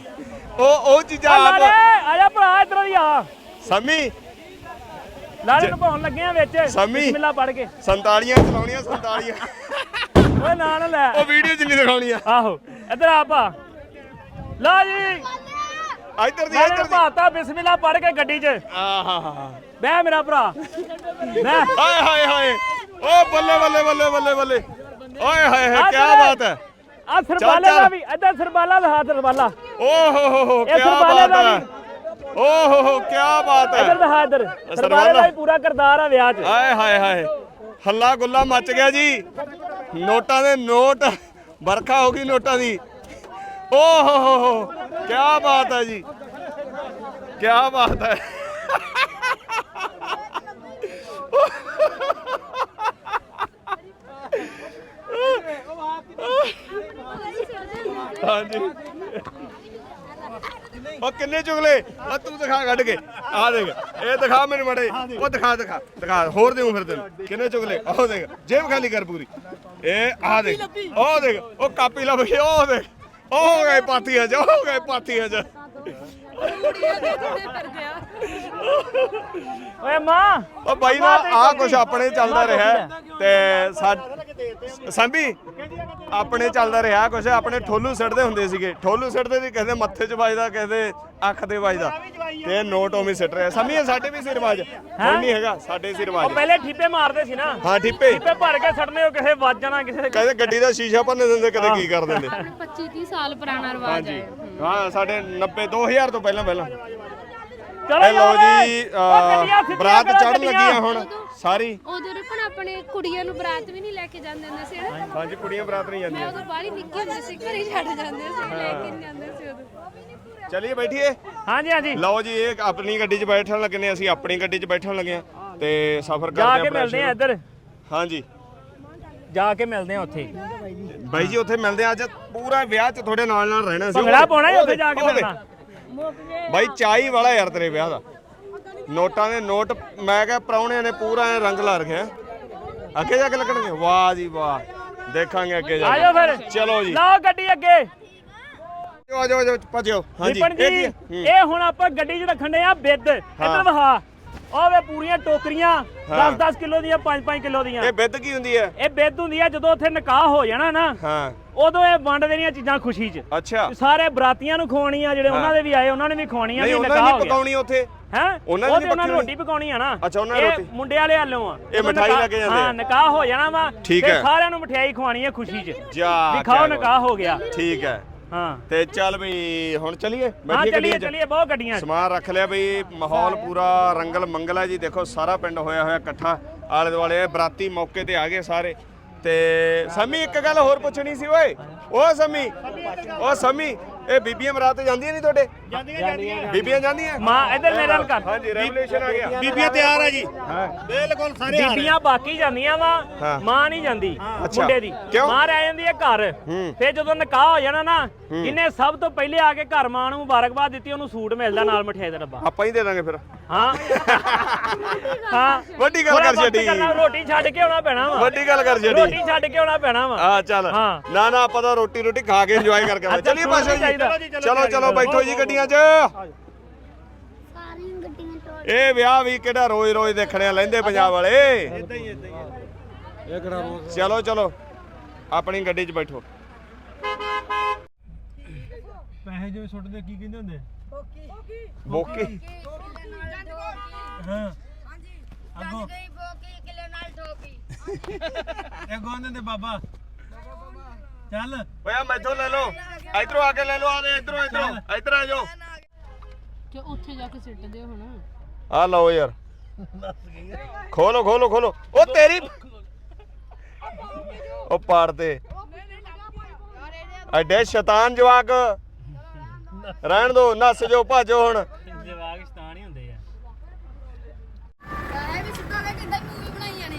ਉਹ ਉਹ ਚੀਜ਼ਾਂ ਆਪ ਆ ਜਾ ਭਰਾ ਇਧਰ ਹੀ ਆ। ਸਮੀ। ਲਾਲੇ ਨੂੰ ਪਾਉਣ ਲੱਗੇ ਆ ਵਿੱਚ। ਸਮੀ। ਬਿਸਮਿਲ੍ਲਾ ਪੜ ਕੇ। ਸੰਤਾਲੀਆਂ ਚਲਾਉਣੀਆਂ ਸੰਤਾਲੀਆਂ। ਓਏ ਨਾ ਨਾ ਲੈ। ਉਹ ਵੀਡੀਓ ਚ ਨਹੀਂ ਦਿਖਾਉਣੀਆਂ। ਆਹੋ ਇਧਰ ਆ ਪਾ ਲਾ ਜੀ। ਇੱਧਰ ਦੀ ਇੱਧਰ ਦੀ। ਪਾਤਾ ਬਿਸਮਿਲ੍ਲਾ ਪੜ ਕੇ ਗੱਡੀ 'ਚ। ਆਹਾ ਬਹਿ ਮੇਰਾ ਭਰਾ। ਬਹਿ ਹਾਏ ਹਾਏ ਹਾਏ। ਓ ਬੱਲੇ ਬੱਲੇ ਬੱਲੇ ਬੱਲੇ ਬੱਲੇ। ਓਏ ਹਾਏ ਹਾਏ ਕੀ ਬਾਤ ਹੈ। ਆ ਸਰਬਾਲੇ ਚੱਲ। ਦਾ ਵੀ ਇੱਧਰ ਸਰਬਾਲਾ ਦਾ ਹੱਥ ਸਰਬਾਲਾ। ਓ ਹੋ ਹੋ ਹੋ ਕੀ ਬਾਤ ਹੈ। ਓ ਹੋ ਹੋ ਕੀ ਬਾਤ ਹੈ। ਇੱਧਰ ਦਾ ਇੱਧਰ। ਸਰਬਾਲੇ। ਸਰਬਾਲਾ। ਦਾ ਵੀ ਪੂਰਾ ਕਰਦਾਰ ਆ ਵਿਆਹ 'ਚ। ਹਾਏ ਹਾਏ ਹਾਏ। ਹੱਲਾ ਗੁੱਲਾ ਮੱਚ ਗਿਆ ਜੀ। ਨੋਟਾਂ ਦੇ ਨੋਟ ਵਰਖਾ ਹੋ ਗਈ ਨੋਟਾਂ ਦੀ। ਓ ਹੋ ਹੋ ਹੋ। ਕੀ ਬਾਤ ਹੈ ਜੀ। ਕੀ ਬਾਤ ਹੈ। ਹਾਂਜੀ। ਉਹ ਕਿੰਨੇ ਚੁਗਲੇ? ਆ ਤੂੰ ਦਿਖਾ ਕੱਢ ਕੇ। ਆ ਦੇਖ ਇਹ ਦਿਖਾ ਮੈਨੂੰ ਮੜੇ ਉਹ ਦਿਖਾ ਦਿਖਾ ਦਿਖਾ। ਹੋਰ ਦੇਉ ਫਿਰ ਤੈਨੂੰ। ਕਿੰਨੇ ਚੁਗਲੇ? ਉਹ ਦੇਖ ਜੇਬ ਖਾਲੀ ਕਰ ਪੂਰੀ। ਇਹ ਆ ਦੇਖ ਉਹ ਦੇਖ ਉਹ ਕਾਪੀ ਲੱਭ ਗਈ ਉਹ ਦੇਖ। ਹੋ ਗਏ ਪਾਥੀਆਂ ਚ ਹੋ ਗਏ ਪਾਥੀਆਂ ਚ। ਓਏ ਮਾਂ। ਉਹ ਬਾਈ ਨਾ ਆ ਕੁਛ ਆਪਣੇ ਚੱਲਦਾ ਰਿਹਾ ਹੈ ਤੇ ਸਾ- ਸੰਭੀ? ਆਪਣੇ ਚੱਲਦਾ ਰਿਹਾ ਕੁਛ ਆਪਣੇ ਠੋਲੂ ਸਿੱਟਦੇ ਹੁੰਦੇ ਸੀਗੇ। ਠੋਲੂ ਸਿੱਟਦੇ ਸੀ ਕਿਸੇ ਮੱਥੇ 'ਚ ਵੱਜਦਾ ਕਿਸੇ ਅੱਖ ਤੇ ਵੱਜਦਾ। ਤੇ ਨੋਟ ਉਵੇਂ ਸਿੱਟ ਰਿਹਾ। ਸੰਭੀ ਸਾਡੇ ਵੀ ਸੀ ਰਿਵਾਜ ਹੁਣ ਨਹੀਂ ਹੈਗਾ ਸਾਡੇ ਸੀ ਉਹ ਪਹਿਲੇ ਠੀਪੇ ਮਾਰਦੇ ਸੀ ਨਾ। ਹਾਂ ਠਿੱਪੇ। ਠੀਪੇ ਭਰ ਕੇ ਛੱਡਨੇ ਉਹ ਕਿਸੇ ਵੱਜ ਜਾਣਾ ਕਿਸੇ ਦੇ ਕਹਿੰਦੇ ਗੱਡੀ ਦਾ ਸ਼ੀਸ਼ਾ ਭੰਨ ਦਿੰਦੇ ਕਦੇ ਕੀ ਕਰ ਦਿੰਦੇ। 25 30 ਸਾਲ ਪੁਰਾਣਾ ਰਿਵਾਜ ਹੈ। ਹਾਂ ਸਾਡੇ 90 2000 ਤੋਂ ਪਹਿਲਾਂ ਪਹਿਲਾਂ। ਚਲੋ ਲਓ ਜੀ ਬਰਾਤ ਚੜਨ। ਲੱਗੀਆਂ ਹੁਣ ਸਾਰੀ। ਉਦੋਂ ਰੁਕਣ ਆਪਣੇ ਕੁੜੀਆਂ ਨੂੰ ਬਰਾਤ ਵੀ ਨਹੀਂ ਲੈ ਕੇ ਜਾਂਦੇ ਹੁੰਦੇ ਸੀ ਨਾ? ਹਾਂਜੀ ਕੁੜੀਆਂ ਬਰਾਤ ਨਹੀਂ ਮੈਂ ਜਾਂਦੀਆਂ ਉਦੋਂ ਬਾਹਲੀ ਨਿੱਕੀ ਹੁੰਦੀ ਸੀ ਘਰੇ ਹੀ ਛੱਡ ਜਾਂਦੇ ਸੀ ਲੈ ਕੇ ਨਹੀਂ ਜਾਂਦੇ ਸੀ ਉਦੋਂ। ਚਲਿਏ ਬੈਠੀਏ। ਹਾਂਜੀ ਹਾਂਜੀ। ਲਓ ਜੀ ਇਹ ਆਪਣੀ ਗੱਡੀ 'ਚ ਬੈਠਣ ਲੱਗੇ ਨੇ ਅਸੀਂ ਆਪਣੀ ਗੱਡੀ 'ਚ ਬੈਠਣ ਲੱਗੇ ਆ ਤੇ ਸਫ਼ਰ ਕਰਦੇ ਜਾ ਆ ਕੇ ਆਪਣਾ ਮਿਲਦੇ ਆ। ਇੱਧਰ। ਹਾਂਜੀ। ਜਾ ਕੇ ਮਿਲਦੇ ਆ ਉੱਥੇ। ਬਾਈ ਜੀ ਉੱਥੇ ਮਿਲਦੇ ਆ ਅੱਜ ਪੂਰਾ ਵਿਆਹ 'ਚ ਤੁਹਾਡੇ ਨਾਲ ਨਾਲ ਰਹਿਣਾ ਸੀ। ਭੰਗੜਾ ਪਾਉਣਾ ਉੱਥੇ ਜਾ ਕੇ। ਮਿਲਣਾ। ਬਾਈ ਚਾਈ ਵਾਲਾ ਯਾਰ ਤੇਰੇ ਵਿਆਹ ਦਾ। ਨੋਟਾਂ ਦੇ ਨੋਟ ਮੈਂ ਕਿਹਾ ਪ੍ਰਾਹੁਣਿਆਂ ਨੇ ਪੂਰਾ ਐਂ ਰੰਗ ਲਾ ਰੱਖਿਆ। ਅੱਗੇ ਜਾ ਕੇ ਲੱਗਣਗੇ। ਵਾਹ ਜੀ ਵਾਹ। ਦੇਖਾਂਗੇ ਅੱਗੇ ਜਾ ਆਜੋ ਫਿਰ। ਚਲੋ ਜੀ। ਲਾਓ ਗੱਡੀ ਅੱਗੇ। ਆ ਜਾਓ ਆ ਜਾਓ ਭੱਜਿਓ। ਹਾਂਜੀ। ਵਿਪਨ ਜੀ ਇਹ ਕੀ ਹੈ? ਹੂੰ। ਇਹ ਹੁਣ ਆਪਾਂ ਗੱਡੀ 'ਚ ਰੱਖਣ ਦੇ ਆ ਬਿੱਦ ਇੱਧਰ ਵਹਾ ਉਹ ਵੇ ਪੂਰੀਆਂ ਟੋਕਰੀਆਂ 10-10 ਕਿਲੋ ਦੀਆਂ 5-5 ਕਿਲੋ ਦੀਆਂ। ਇਹ ਬਿੱਦ ਕੀ ਹੁੰਦੀ ਹੈ? ਇਹ ਬਿੱਦ ਹੁੰਦੀ ਆ ਜਦੋਂ ਉੱਥੇ ਨਿਕਾਹ ਹੋ ਜਾਣਾ ਨਾ। ਹਾਂ। ਉਦੋਂ ਇਹ ਵੰਡ ਦੇਣੀਆਂ ਚੀਜ਼ਾਂ ਖੁਸ਼ੀ 'ਚ। ਅੱਛਾ। ਸਾਰੇ ਬਰਾਤੀਆਂ ਨੂੰ ਖਵਾਉਣੀਆਂ ਜਿਹੜੇ ਉਹਨਾਂ ਦੇ ਵੀ ਆਏ ਉਹਨਾਂ ਨੇ ਵੀ ਖਵਾਉਣੀਆਂ ਨਹੀਂ ਵੀ ਉਹਨਾਂ ਨਿਕਾਹ ਨੇ ਹੋ ਗਿਆ। ਪਕਾਉਣੀ ਉੱਥੇ। ਹੈ? ਉਹਨਾਂ ਉਹਨਾਂ ਨੂੰ ਪੱਕੀ ਰੋਟੀ ਪਕਾਉਣੀ ਆ ਨਾ। ਅੱਛਾ, ਉਹਨਾਂ ਨੇ ਇਹ ਰੋਟੀ। ਮੁੰਡੇ ਵਾਲੇ ਵੱਲੋਂ ਆ। ਜਦੋਂ ਮਿਠਾਈ ਲੈ ਕੇ ਜਾਂਦੇ ਆ। ਹਾਂ ਨਿਕਾਹ ਹੋ ਜਾਣਾ ਵਾ ਠੀਕ ਹੈ। ਸਾਰਿਆਂ ਨੂੰ ਮਠਿਆਈ ਖਵਾਉਣੀ ਹੈ ਖੁਸ਼ੀ 'ਚ। ਜਾ ਵੀ ਖਾਓ ਕਿਆ ਨਿਕਾਹ ਹੋ ਗਿਆ। ਠੀਕ ਹੈ। ਹਾਂ। ਤੇ ਚੱਲ ਵੀ ਹੁਣ ਚਲੀਏ? ਹਾਂ ਚੱਲੀਏ ਚੱਲੀਏ ਬਹੁਤ ਗੱਡੀਆਂ ਸਮਾਨ ਰੱਖ ਲਿਆ ਬਈ ਮਾਹੌਲ ਪੂਰਾ ਰੰਗਲ ਮੰਗਲ ਹੈ ਜੀ। ਦੇਖੋ ਸਾਰਾ ਪਿੰਡ ਹੋਇਆ ਹੋਇਆ ਇਕੱਠਾ। ਆਲੇ ਦੁਆਲੇ ਇਹ ਬਰਾਤੀ ਮੌਕੇ ਤੇ ਆ ਗਏ ਸਾਰੇ। ਤੇ ਸਮੀ ਇੱਕ ਗੱਲ ਹੋਰ ਪੁੱਛਣੀ ਸੀ ਓਏ। ਓ ਸਮੀ ਓ ਸਮੀ ਇਹ ਬੀਬੀਆਂ ਬਰਾਤ ਜਾਂਦੀਆਂ ਨਹੀਂ ਤੁਹਾਡੇ? ਜਾਂਦੀਆਂ ਜਾਂਦੀਆਂ। ਬੀਬੀਆਂ ਜਾਂਦੀਆਂ? ਮਾਂ ਇੱਧਰ ਮੇਰੇ ਨਾਲ ਕਰ। ਹਾਂਜੀ ਰੈਵੋਲੂਸ਼ਨ ਆ ਗਿਆ। ਬੀਬੀਆਂ ਤਿਆਰ ਆ ਜੀ। ਬਿਲਕੁਲ ਸਾਰੇ ਆ ਬੀਬੀਆਂ ਬਾਕੀ ਜਾਂਦੀਆਂ ਵਾ। ਮਾਂ ਨਹੀਂ ਜਾਂਦੀ। ਮੁੰਡੇ ਦੀ? ਮਾਂ ਰਹਿ ਜਾਂਦੀ ਹੈ ਘਰ। ਫਿਰ ਜਦੋਂ ਨਿਕਾਹ ਹੋ ਜਾਣਾ ਨਾ ਜਿਹਨੇ ਸਭ ਤੋਂ ਪਹਿਲੇ ਆ ਕੇ ਘਰ ਮਾਂ ਨੂੰ ਮੁਬਾਰਕਬਾਦ ਦਿੱਤੀ ਉਹਨੂੰ ਸੂਟ ਮਿਲਦਾ ਨਾਲ ਮਠਿਆਈ ਦਾ ਡੱਬਾ। ਆਪਾਂ ਹੀ ਦੇ ਦਾਂਗੇ ਫਿਰ। ਹਾਂ। ਹਾਂ। ਵੱਡੀ ਗੱਲ ਕਰ ਛੱਡੀ ਰੋਟੀ ਛੱਡ ਕੇ ਆਉਣਾ ਪੈਣਾ ਵਾ। ਵੱਡੀ ਗੱਲ ਕਰ ਛੱਡੀ ਰੋਟੀ ਛੱਡ ਕੇ ਆਉਣਾ ਪੈਣਾ ਵਾ। ਆ ਚੱਲ। ਹਾਂ। ਨਾ ਨਾ ਆਪਾਂ ਤਾਂ ਰੋਟੀ ਰੋਟੀ ਖਾ ਕੇ ਇੰਜੋਏ ਕਰਕੇ ਚੱਲੀਏ ਪਾਸ਼ਾ। ਜੀ। ਚਲੋ ਚਲੋ ਬੈਠੋ ਜੀ ਗੱਡੀਆਂ 'ਚ। ਸਾਰੀਆਂ ਗੱਡੀਆਂ ਤੋੜ ਇਹ ਵਿਆਹ ਵੀ ਕਿਹੜਾ ਰੋਜ਼ ਰੋਜ਼ ਦੇਖਣੇ ਲੈਂਦੇ ਪੰਜਾਬ ਵਾਲੇ। ਇਦਾਂ ਹੀ ਇਦਾਂ ਹੀ। ਚਲੋ ਚਲੋ। ਆਪਣੀ ਗੱਡੀ 'ਚ ਬੈਠੋ। ਪੈਸੇ ਜਿਵੇਂ ਸੁੱਟਦੇ ਕੀ ਕਹਿੰਦੇ ਹੁੰਦੇ? ਬੋਕੀ। ਹਾਂ। ਅੱਗੋਂ। ਗਈ ਬੋਕੀ ਕਿਲੇ ਨਾਲ ਠੋਕੀ। ਇਹ ਗੋਂਦੇ ਦੇ ਬਾਬਾ? ਚੱਲ। ਓਏ ਮੈਥੋਂ ਲੈ ਲਓ। ਇਧਰੋਂ ਆ ਕੇ ਲੈ ਲਓ ਆ ਦੇ ਇਧਰੋਂ ਇਧਰੋਂ। ਇਧਰ ਆ ਜਾਓ। ਤੇ ਉੱਥੇ ਜਾ ਕੇ ਸਿੱਟਦੇ ਹੁਣ। ਆ ਲਓ ਯਾਰ। ਖੋਲੋ ਖੋਲੋ ਖੋਲੋ। ਉਹ ਤੇਰੀ ਉਹ ਪਾੜ ਤੇ ਐਡੇ ਸ਼ੈਤਾਨ ਜਵਾਕ। ਰਹਿਣ ਦੋ ਨੱਸ ਜੋ ਭਾਜੋ ਹੁਣ। ਜਵਾਗ ਸ਼ਤਾਨ ਹੀ ਹੁੰਦੇ ਆ। ਇਹ ਵੀ ਸਿੱਧਾ ਲੈ ਕਿੰਦਾ ਮੂਵੀ ਬਣਾਈ ਜਾਣੇ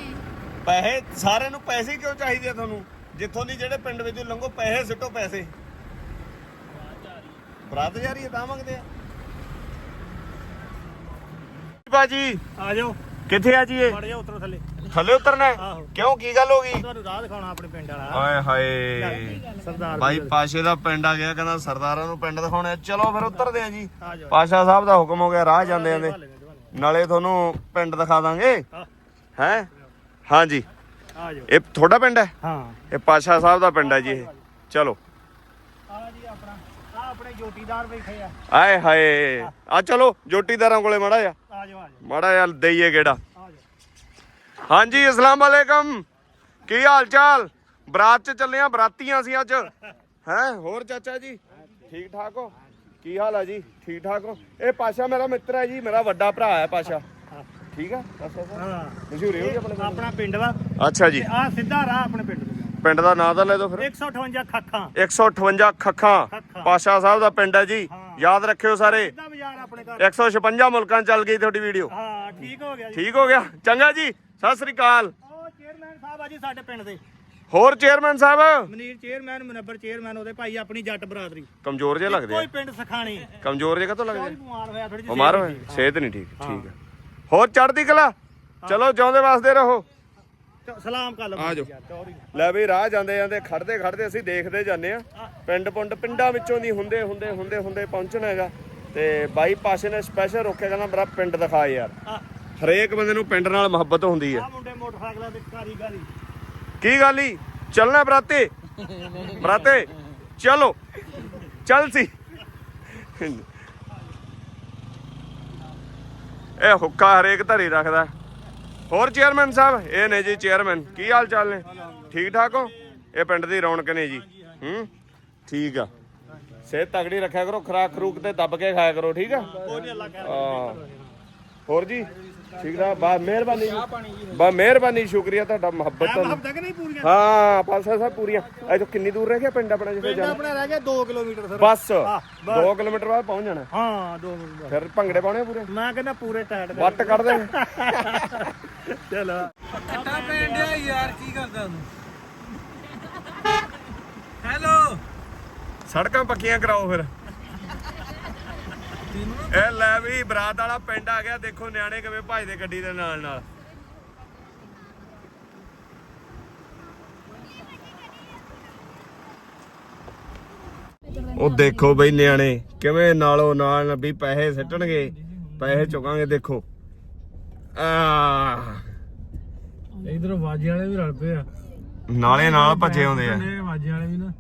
ਪੈਸੇ ਸਾਰਿਆਂ ਨੂੰ ਪੈਸੇ ਕਿਉਂ ਚਾਹੀਦੇ ਆ ਤੁਹਾਨੂੰ? ਜਿੱਥੋਂ ਦੀ ਜਿਹੜੇ ਪਿੰਡ ਵਿੱਚੋਂ ਲੰਘੋ ਪੈਸੇ ਸਿੱਟੋ ਪੈਸੇ। ਬਰਾਤ ਜਾ ਰਹੀ ਹੈ ਤਾਂ ਮੰਗਦੇ ਆ। ਬਾਜੀ ਆ ਜਾਓ। ਕਿੱਥੇ ਆ ਜੀ ਇਹ? ਜਾ ਉਤਰੋ ਥੱਲੇ। ਥੱਲੇ ਉਤਰਨਾ ਹੈ? ਆਹੋ। ਕਿਉਂ? ਕੀ ਗੱਲ ਹੋ ਗਈ? ਤੁਹਾਨੂੰ ਰਾਹ ਦਿਖਾਉਣਾ ਆਪਣੇ ਪਿੰਡ ਵਾਲਾ। ਓਏ ਹਾਏ। ਸਰਦਾਰ ਭਾਈ ਪਾਸ਼ੇ ਦਾ ਪਿੰਡ ਆ ਗਿਆ ਕਹਿੰਦਾ ਸਰਦਾਰਾਂ ਨੂੰ ਪਿੰਡ ਦਿਖਾਉਣੇ ਆ। ਚਲੋ ਫਿਰ ਉਤਰਦੇ ਆ ਜੀ। ਆ ਜਾਓ। ਪਾਸ਼ਾ ਸਾਹਿਬ ਦਾ ਹੁਕਮ ਹੋ ਗਿਆ ਰਾਹ ਜਾਂਦੇ ਜਾਂਦੇ। ਨਾਲੇ ਤੁਹਾਨੂੰ ਪਿੰਡ ਦਿਖਾ ਦਾਂਗੇ। ਹਾਂ। ਹੈ? ਹਾਂਜੀ ਆ ਜਾਓ। ਇਹ ਤੁਹਾਡਾ ਪਿੰਡ ਹੈ? ਹਾਂ। ਇਹ ਪਾਸ਼ਾ ਸਾਹਿਬ ਦਾ ਪਿੰਡ ਹੈ ਜੀ ਇਹ। ਚਲੋ। ਆ ਜੀ ਆਪਣਾ ਆ ਆਪਣੇ ਜੋਟੀਦਾਰ ਬੈਠੇ ਆ। ਆਏ ਹਾਏ। ਆ ਚਲੋ ਜੋਟੀਦਾਰਾਂ ਕੋਲੇ ਮੜਾ ਜਾ ਆ ਜਾਓ ਆ ਜਾਓ। ਮੜਾ ਜਾ ਦਈਏ ਜਾਓ ਹਾਂਜੀ ਅਸਲਾਮ ਵਾਲੇਕਮ ਕੀ ਹਾਲ ਚਾਲ ਬਰਾਤ ਚ ਚੱਲੇ ਆ ਬਰਾਤੀਆਂ ਸੀ ਅੱਜ। ਹੈ ਹੋਰ ਚਾਚਾ ਜੀ? ਠੀਕ ਠਾਕ ਹੋ? ਕੀ ਹਾਲ ਆ ਜੀ? ਠੀਕ ਠਾਕ ਹੋ? ਇਹ ਪਾਸ਼ਾ ਮੇਰਾ ਮਿੱਤਰ ਹੈ ਜੀ ਮੇਰਾ ਵੱਡਾ ਭਰਾ ਹੈ ਪਾਸ਼ਾ। ਠੀਕ ਆ? ਹਾਂ। ਮਸ਼ਹੂਰ ਹੋ ਆਪਣੇ ਪਿੰਡ ਆਪਣਾ ਪਿੰਡ ਵਾ। ਦੀ? ਅੱਛਾ ਜੀ। ਆ ਸਿੱਧਾ ਰਾਹ ਆਪਣੇ ਪਿੰਡ ਨੂੰ ਪਿੰਡ ਦਾ ਨਾਂ ਤਾਂ ਲੈ ਦਿਓ ਫਿਰ। 158 ਖੱਖਾਂ। 158 ਖੱਖਾਂ। ਪਾਸ਼ਾ ਸਾਹਿਬ ਦਾ ਪਿੰਡ ਹੈ ਜੀ। ਯਾਦ ਰੱਖਿਓ ਸਾਰੇ। ਸਿੱਧਾ ਬਾਜ਼ਾਰ ਆਪਣੇ ਘਰ। 156 ਮੁਲਕਾਂ ਚੱਲ ਗਈ ਤੁਹਾਡੀ ਵੀਡੀਓ। ਹਾਂ ਠੀਕ ਹੋ ਗਿਆ ਜੀ। ਠੀਕ ਹੋ ਗਿਆ। ਚੰਗਾ ਜੀ। ਸਤਿ ਸ੍ਰੀ ਅਕਾਲ। ਉਹ ਚੇਅਰਮੈਨ ਸਾਹਿਬ ਆ ਜੀ ਸਾਡੇ ਪਿੰਡ ਦੇ। ਹੋਰ ਚੇਅਰਮੈਨ ਸਾਹਿਬ? ਮਨੀਰ ਚੇਅਰਮੈਨ ਮੁਨੱਬਰ ਚੇਅਰਮੈਨ ਉਹਦੇ ਭਾਈ ਆਪਣੀ ਜੱਟ ਬਰਾਦਰੀ। ਕਮਜ਼ੋਰ ਜੇ ਲੱਗਦੇ ਕੋਈ ਆ ਪਿੰਡ ਸਖਾਣੀ। ਕਮਜ਼ੋਰ ਜੇ ਕਦੋਂ ਲੱਗਦੇ ਕੋਈ ਬਿਮਾਰ ਹੋਇਆ ਥੋੜੀ ਆ? ਬਿਮਾਰ ਹੋਏ ਸਿਹਤ ਨਹੀਂ ਠੀਕ ਠੀਕ ਹੈ ਹੋਰ ਚੜ੍ਹਦੀ ਕਲਾ? ਚਲੋ ਜਿਉਂਦੇ ਵਾਸਤੇ ਰਹੋ। ਸਲਾਮ ਕਰ ਲਓ। ਆ ਜਾਓ। ਲੈ ਵੀ ਰਾਹ ਜਾਂਦੇ ਜਾਂਦੇ ਖੜਦੇ ਖੜਦੇ ਅਸੀਂ ਦੇਖਦੇ ਜਾਂਦੇ ਆ। ਪਿੰਡ ਪੁੰਡ ਪਿੰਡਾਂ ਵਿੱਚੋਂ ਦੀ ਹੁੰਦੇ ਹੁੰਦੇ ਹੁੰਦੇ ਹੁੰਦੇ ਪਹੁੰਚਣਾ ਹੈਗਾ। ਤੇ ਬਾਈ ਪਾਸ਼ੇ ਨੇ ਸਪੈਸ਼ਲ ਰੋਕਿਆ ਕਹਿੰਦਾ ਮੇਰਾ ਪਿੰਡ ਦਿਖਾ ਯਾਰ। ਆ ਹਰੇਕ ਬੰਦੇ ਨੂੰ ਪਿੰਡ ਨਾਲ ਮੁਹੱਬਤ ਹੁੰਦੀ ਹੈ। ਆਹ ਮੁੰਡੇ ਮੋਟਰਸਾਈਕਲਾਂ ਦੇ ਕਾਰੀਗਰੀ ਕੀ ਗੱਲ ਈ ਚੱਲਣਾ ਬਰਾਤੇ? ਬਰਾਤੇ? ਚਲੋ। ਚੱਲ ਸੀ। ਇਹ ਹੁੱਕਾ ਹਰੇਕ ਧਰੀ ਰੱਖਦਾ। ਹੋਰ ਚੇਅਰਮੈਨ ਸਾਹਿਬ ਇਹ ਨੇ ਜੀ ਚੇਅਰਮੈਨ ਕੀ ਹਾਲ ਚਾਲ ਨੇ? ਠੀਕ ਠਾਕ ਹੋ? ਇਹ ਪਿੰਡ ਦੀ ਰੌਣਕ ਨੇ ਜੀ। ਹੂੰ? ਠੀਕ ਆ। ਸਿਹਤ ਤਗੜੀ ਰੱਖਿਆ ਕਰੋ ਖਰਾਕ ਖਰੂਕ ਤੇ ਦੱਬ ਕੇ ਖਾਇਆ ਕਰੋ ਠੀਕ ਆ? ਹੋਰ ਜੀ? ਠੀਕ ਠਾਕ ਬਾ ਮਿਹਰਬਾਨੀ ਜੀ। ਬਾ ਮਿਹਰਬਾਨੀ ਸ਼ੁਕਰੀਆ ਤੁਹਾਡਾ ਮੁਹੱਬਤ ਤੁਹਾਨੂੰ। ਹਫਤਾ ਕਿ ਨਹੀਂ ਪੂਰੀਆਂ? ਹਾਂ ਪਾਸਾ ਸਾਹਿਬ ਪੂਰੀਆਂ। ਇੱਥੋਂ ਕਿੰਨੀ ਦੂਰ ਰਹਿ ਗਿਆ ਪਿੰਡ ਆਪਣਾ ਜਿੱਥੇ ਪਿੰਡ ਜਾਣਾ? ਆਪਣਾ ਰਹਿ ਗਿਆ 2 ਕਿਲੋਮੀਟਰ ਸਰ। ਬਸ ਬਸ। 2 ਕਿਲੋਮੀਟਰ ਬਾਅਦ ਪਹੁੰਚ ਜਾਣਾ। ਹਾਂ 2 ਮਿੰਟ ਫਿਰ ਭੰਗੜੇ ਪਾਉਣੇ ਆ ਪੂਰੇ? ਮੈਂ ਕਹਿੰਦਾ ਪੂਰੇ ਟਾਈਟ ਕਰ ਵੱਟ ਕੱਢ ਦੇ ਚਲੋ ਸੜਕਾਂ ਪੱਕੀਆਂ ਕਰਾਓ ਫਿਰ। ਇਹ ਲੈ ਵੀ ਬਰਾਤ ਵਾਲਾ ਪਿੰਡ ਆ ਗਿਆ ਦੇਖੋ ਨਿਆਣੇ ਕਿਵੇਂ ਭਜਦੇ ਗੱਡੀ ਦੇ ਨਾਲ ਨਾਲ। ਉਹ ਦੇਖੋ ਬਈ ਨਿਆਣੇ ਕਿਵੇਂ ਨਾਲੋਂ ਨਾਲ ਵੀ ਪੈਸੇ ਸਿੱਟਣਗੇ ਪੈਸੇ ਚੁਕਾਂਗੇ ਦੇਖੋ। ਆ ਇਧਰੋਂ ਵਾਜੇ ਵਾਲੇ ਵੀ ਰਲ ਪਏ ਆ। ਨਾਲੇ ਨਾਲ ਭੱਜੇ ਆਉਂਦੇ ਆ। ਵਾਜੇ ਵਾਲੇ ਵੀ ਨਾ।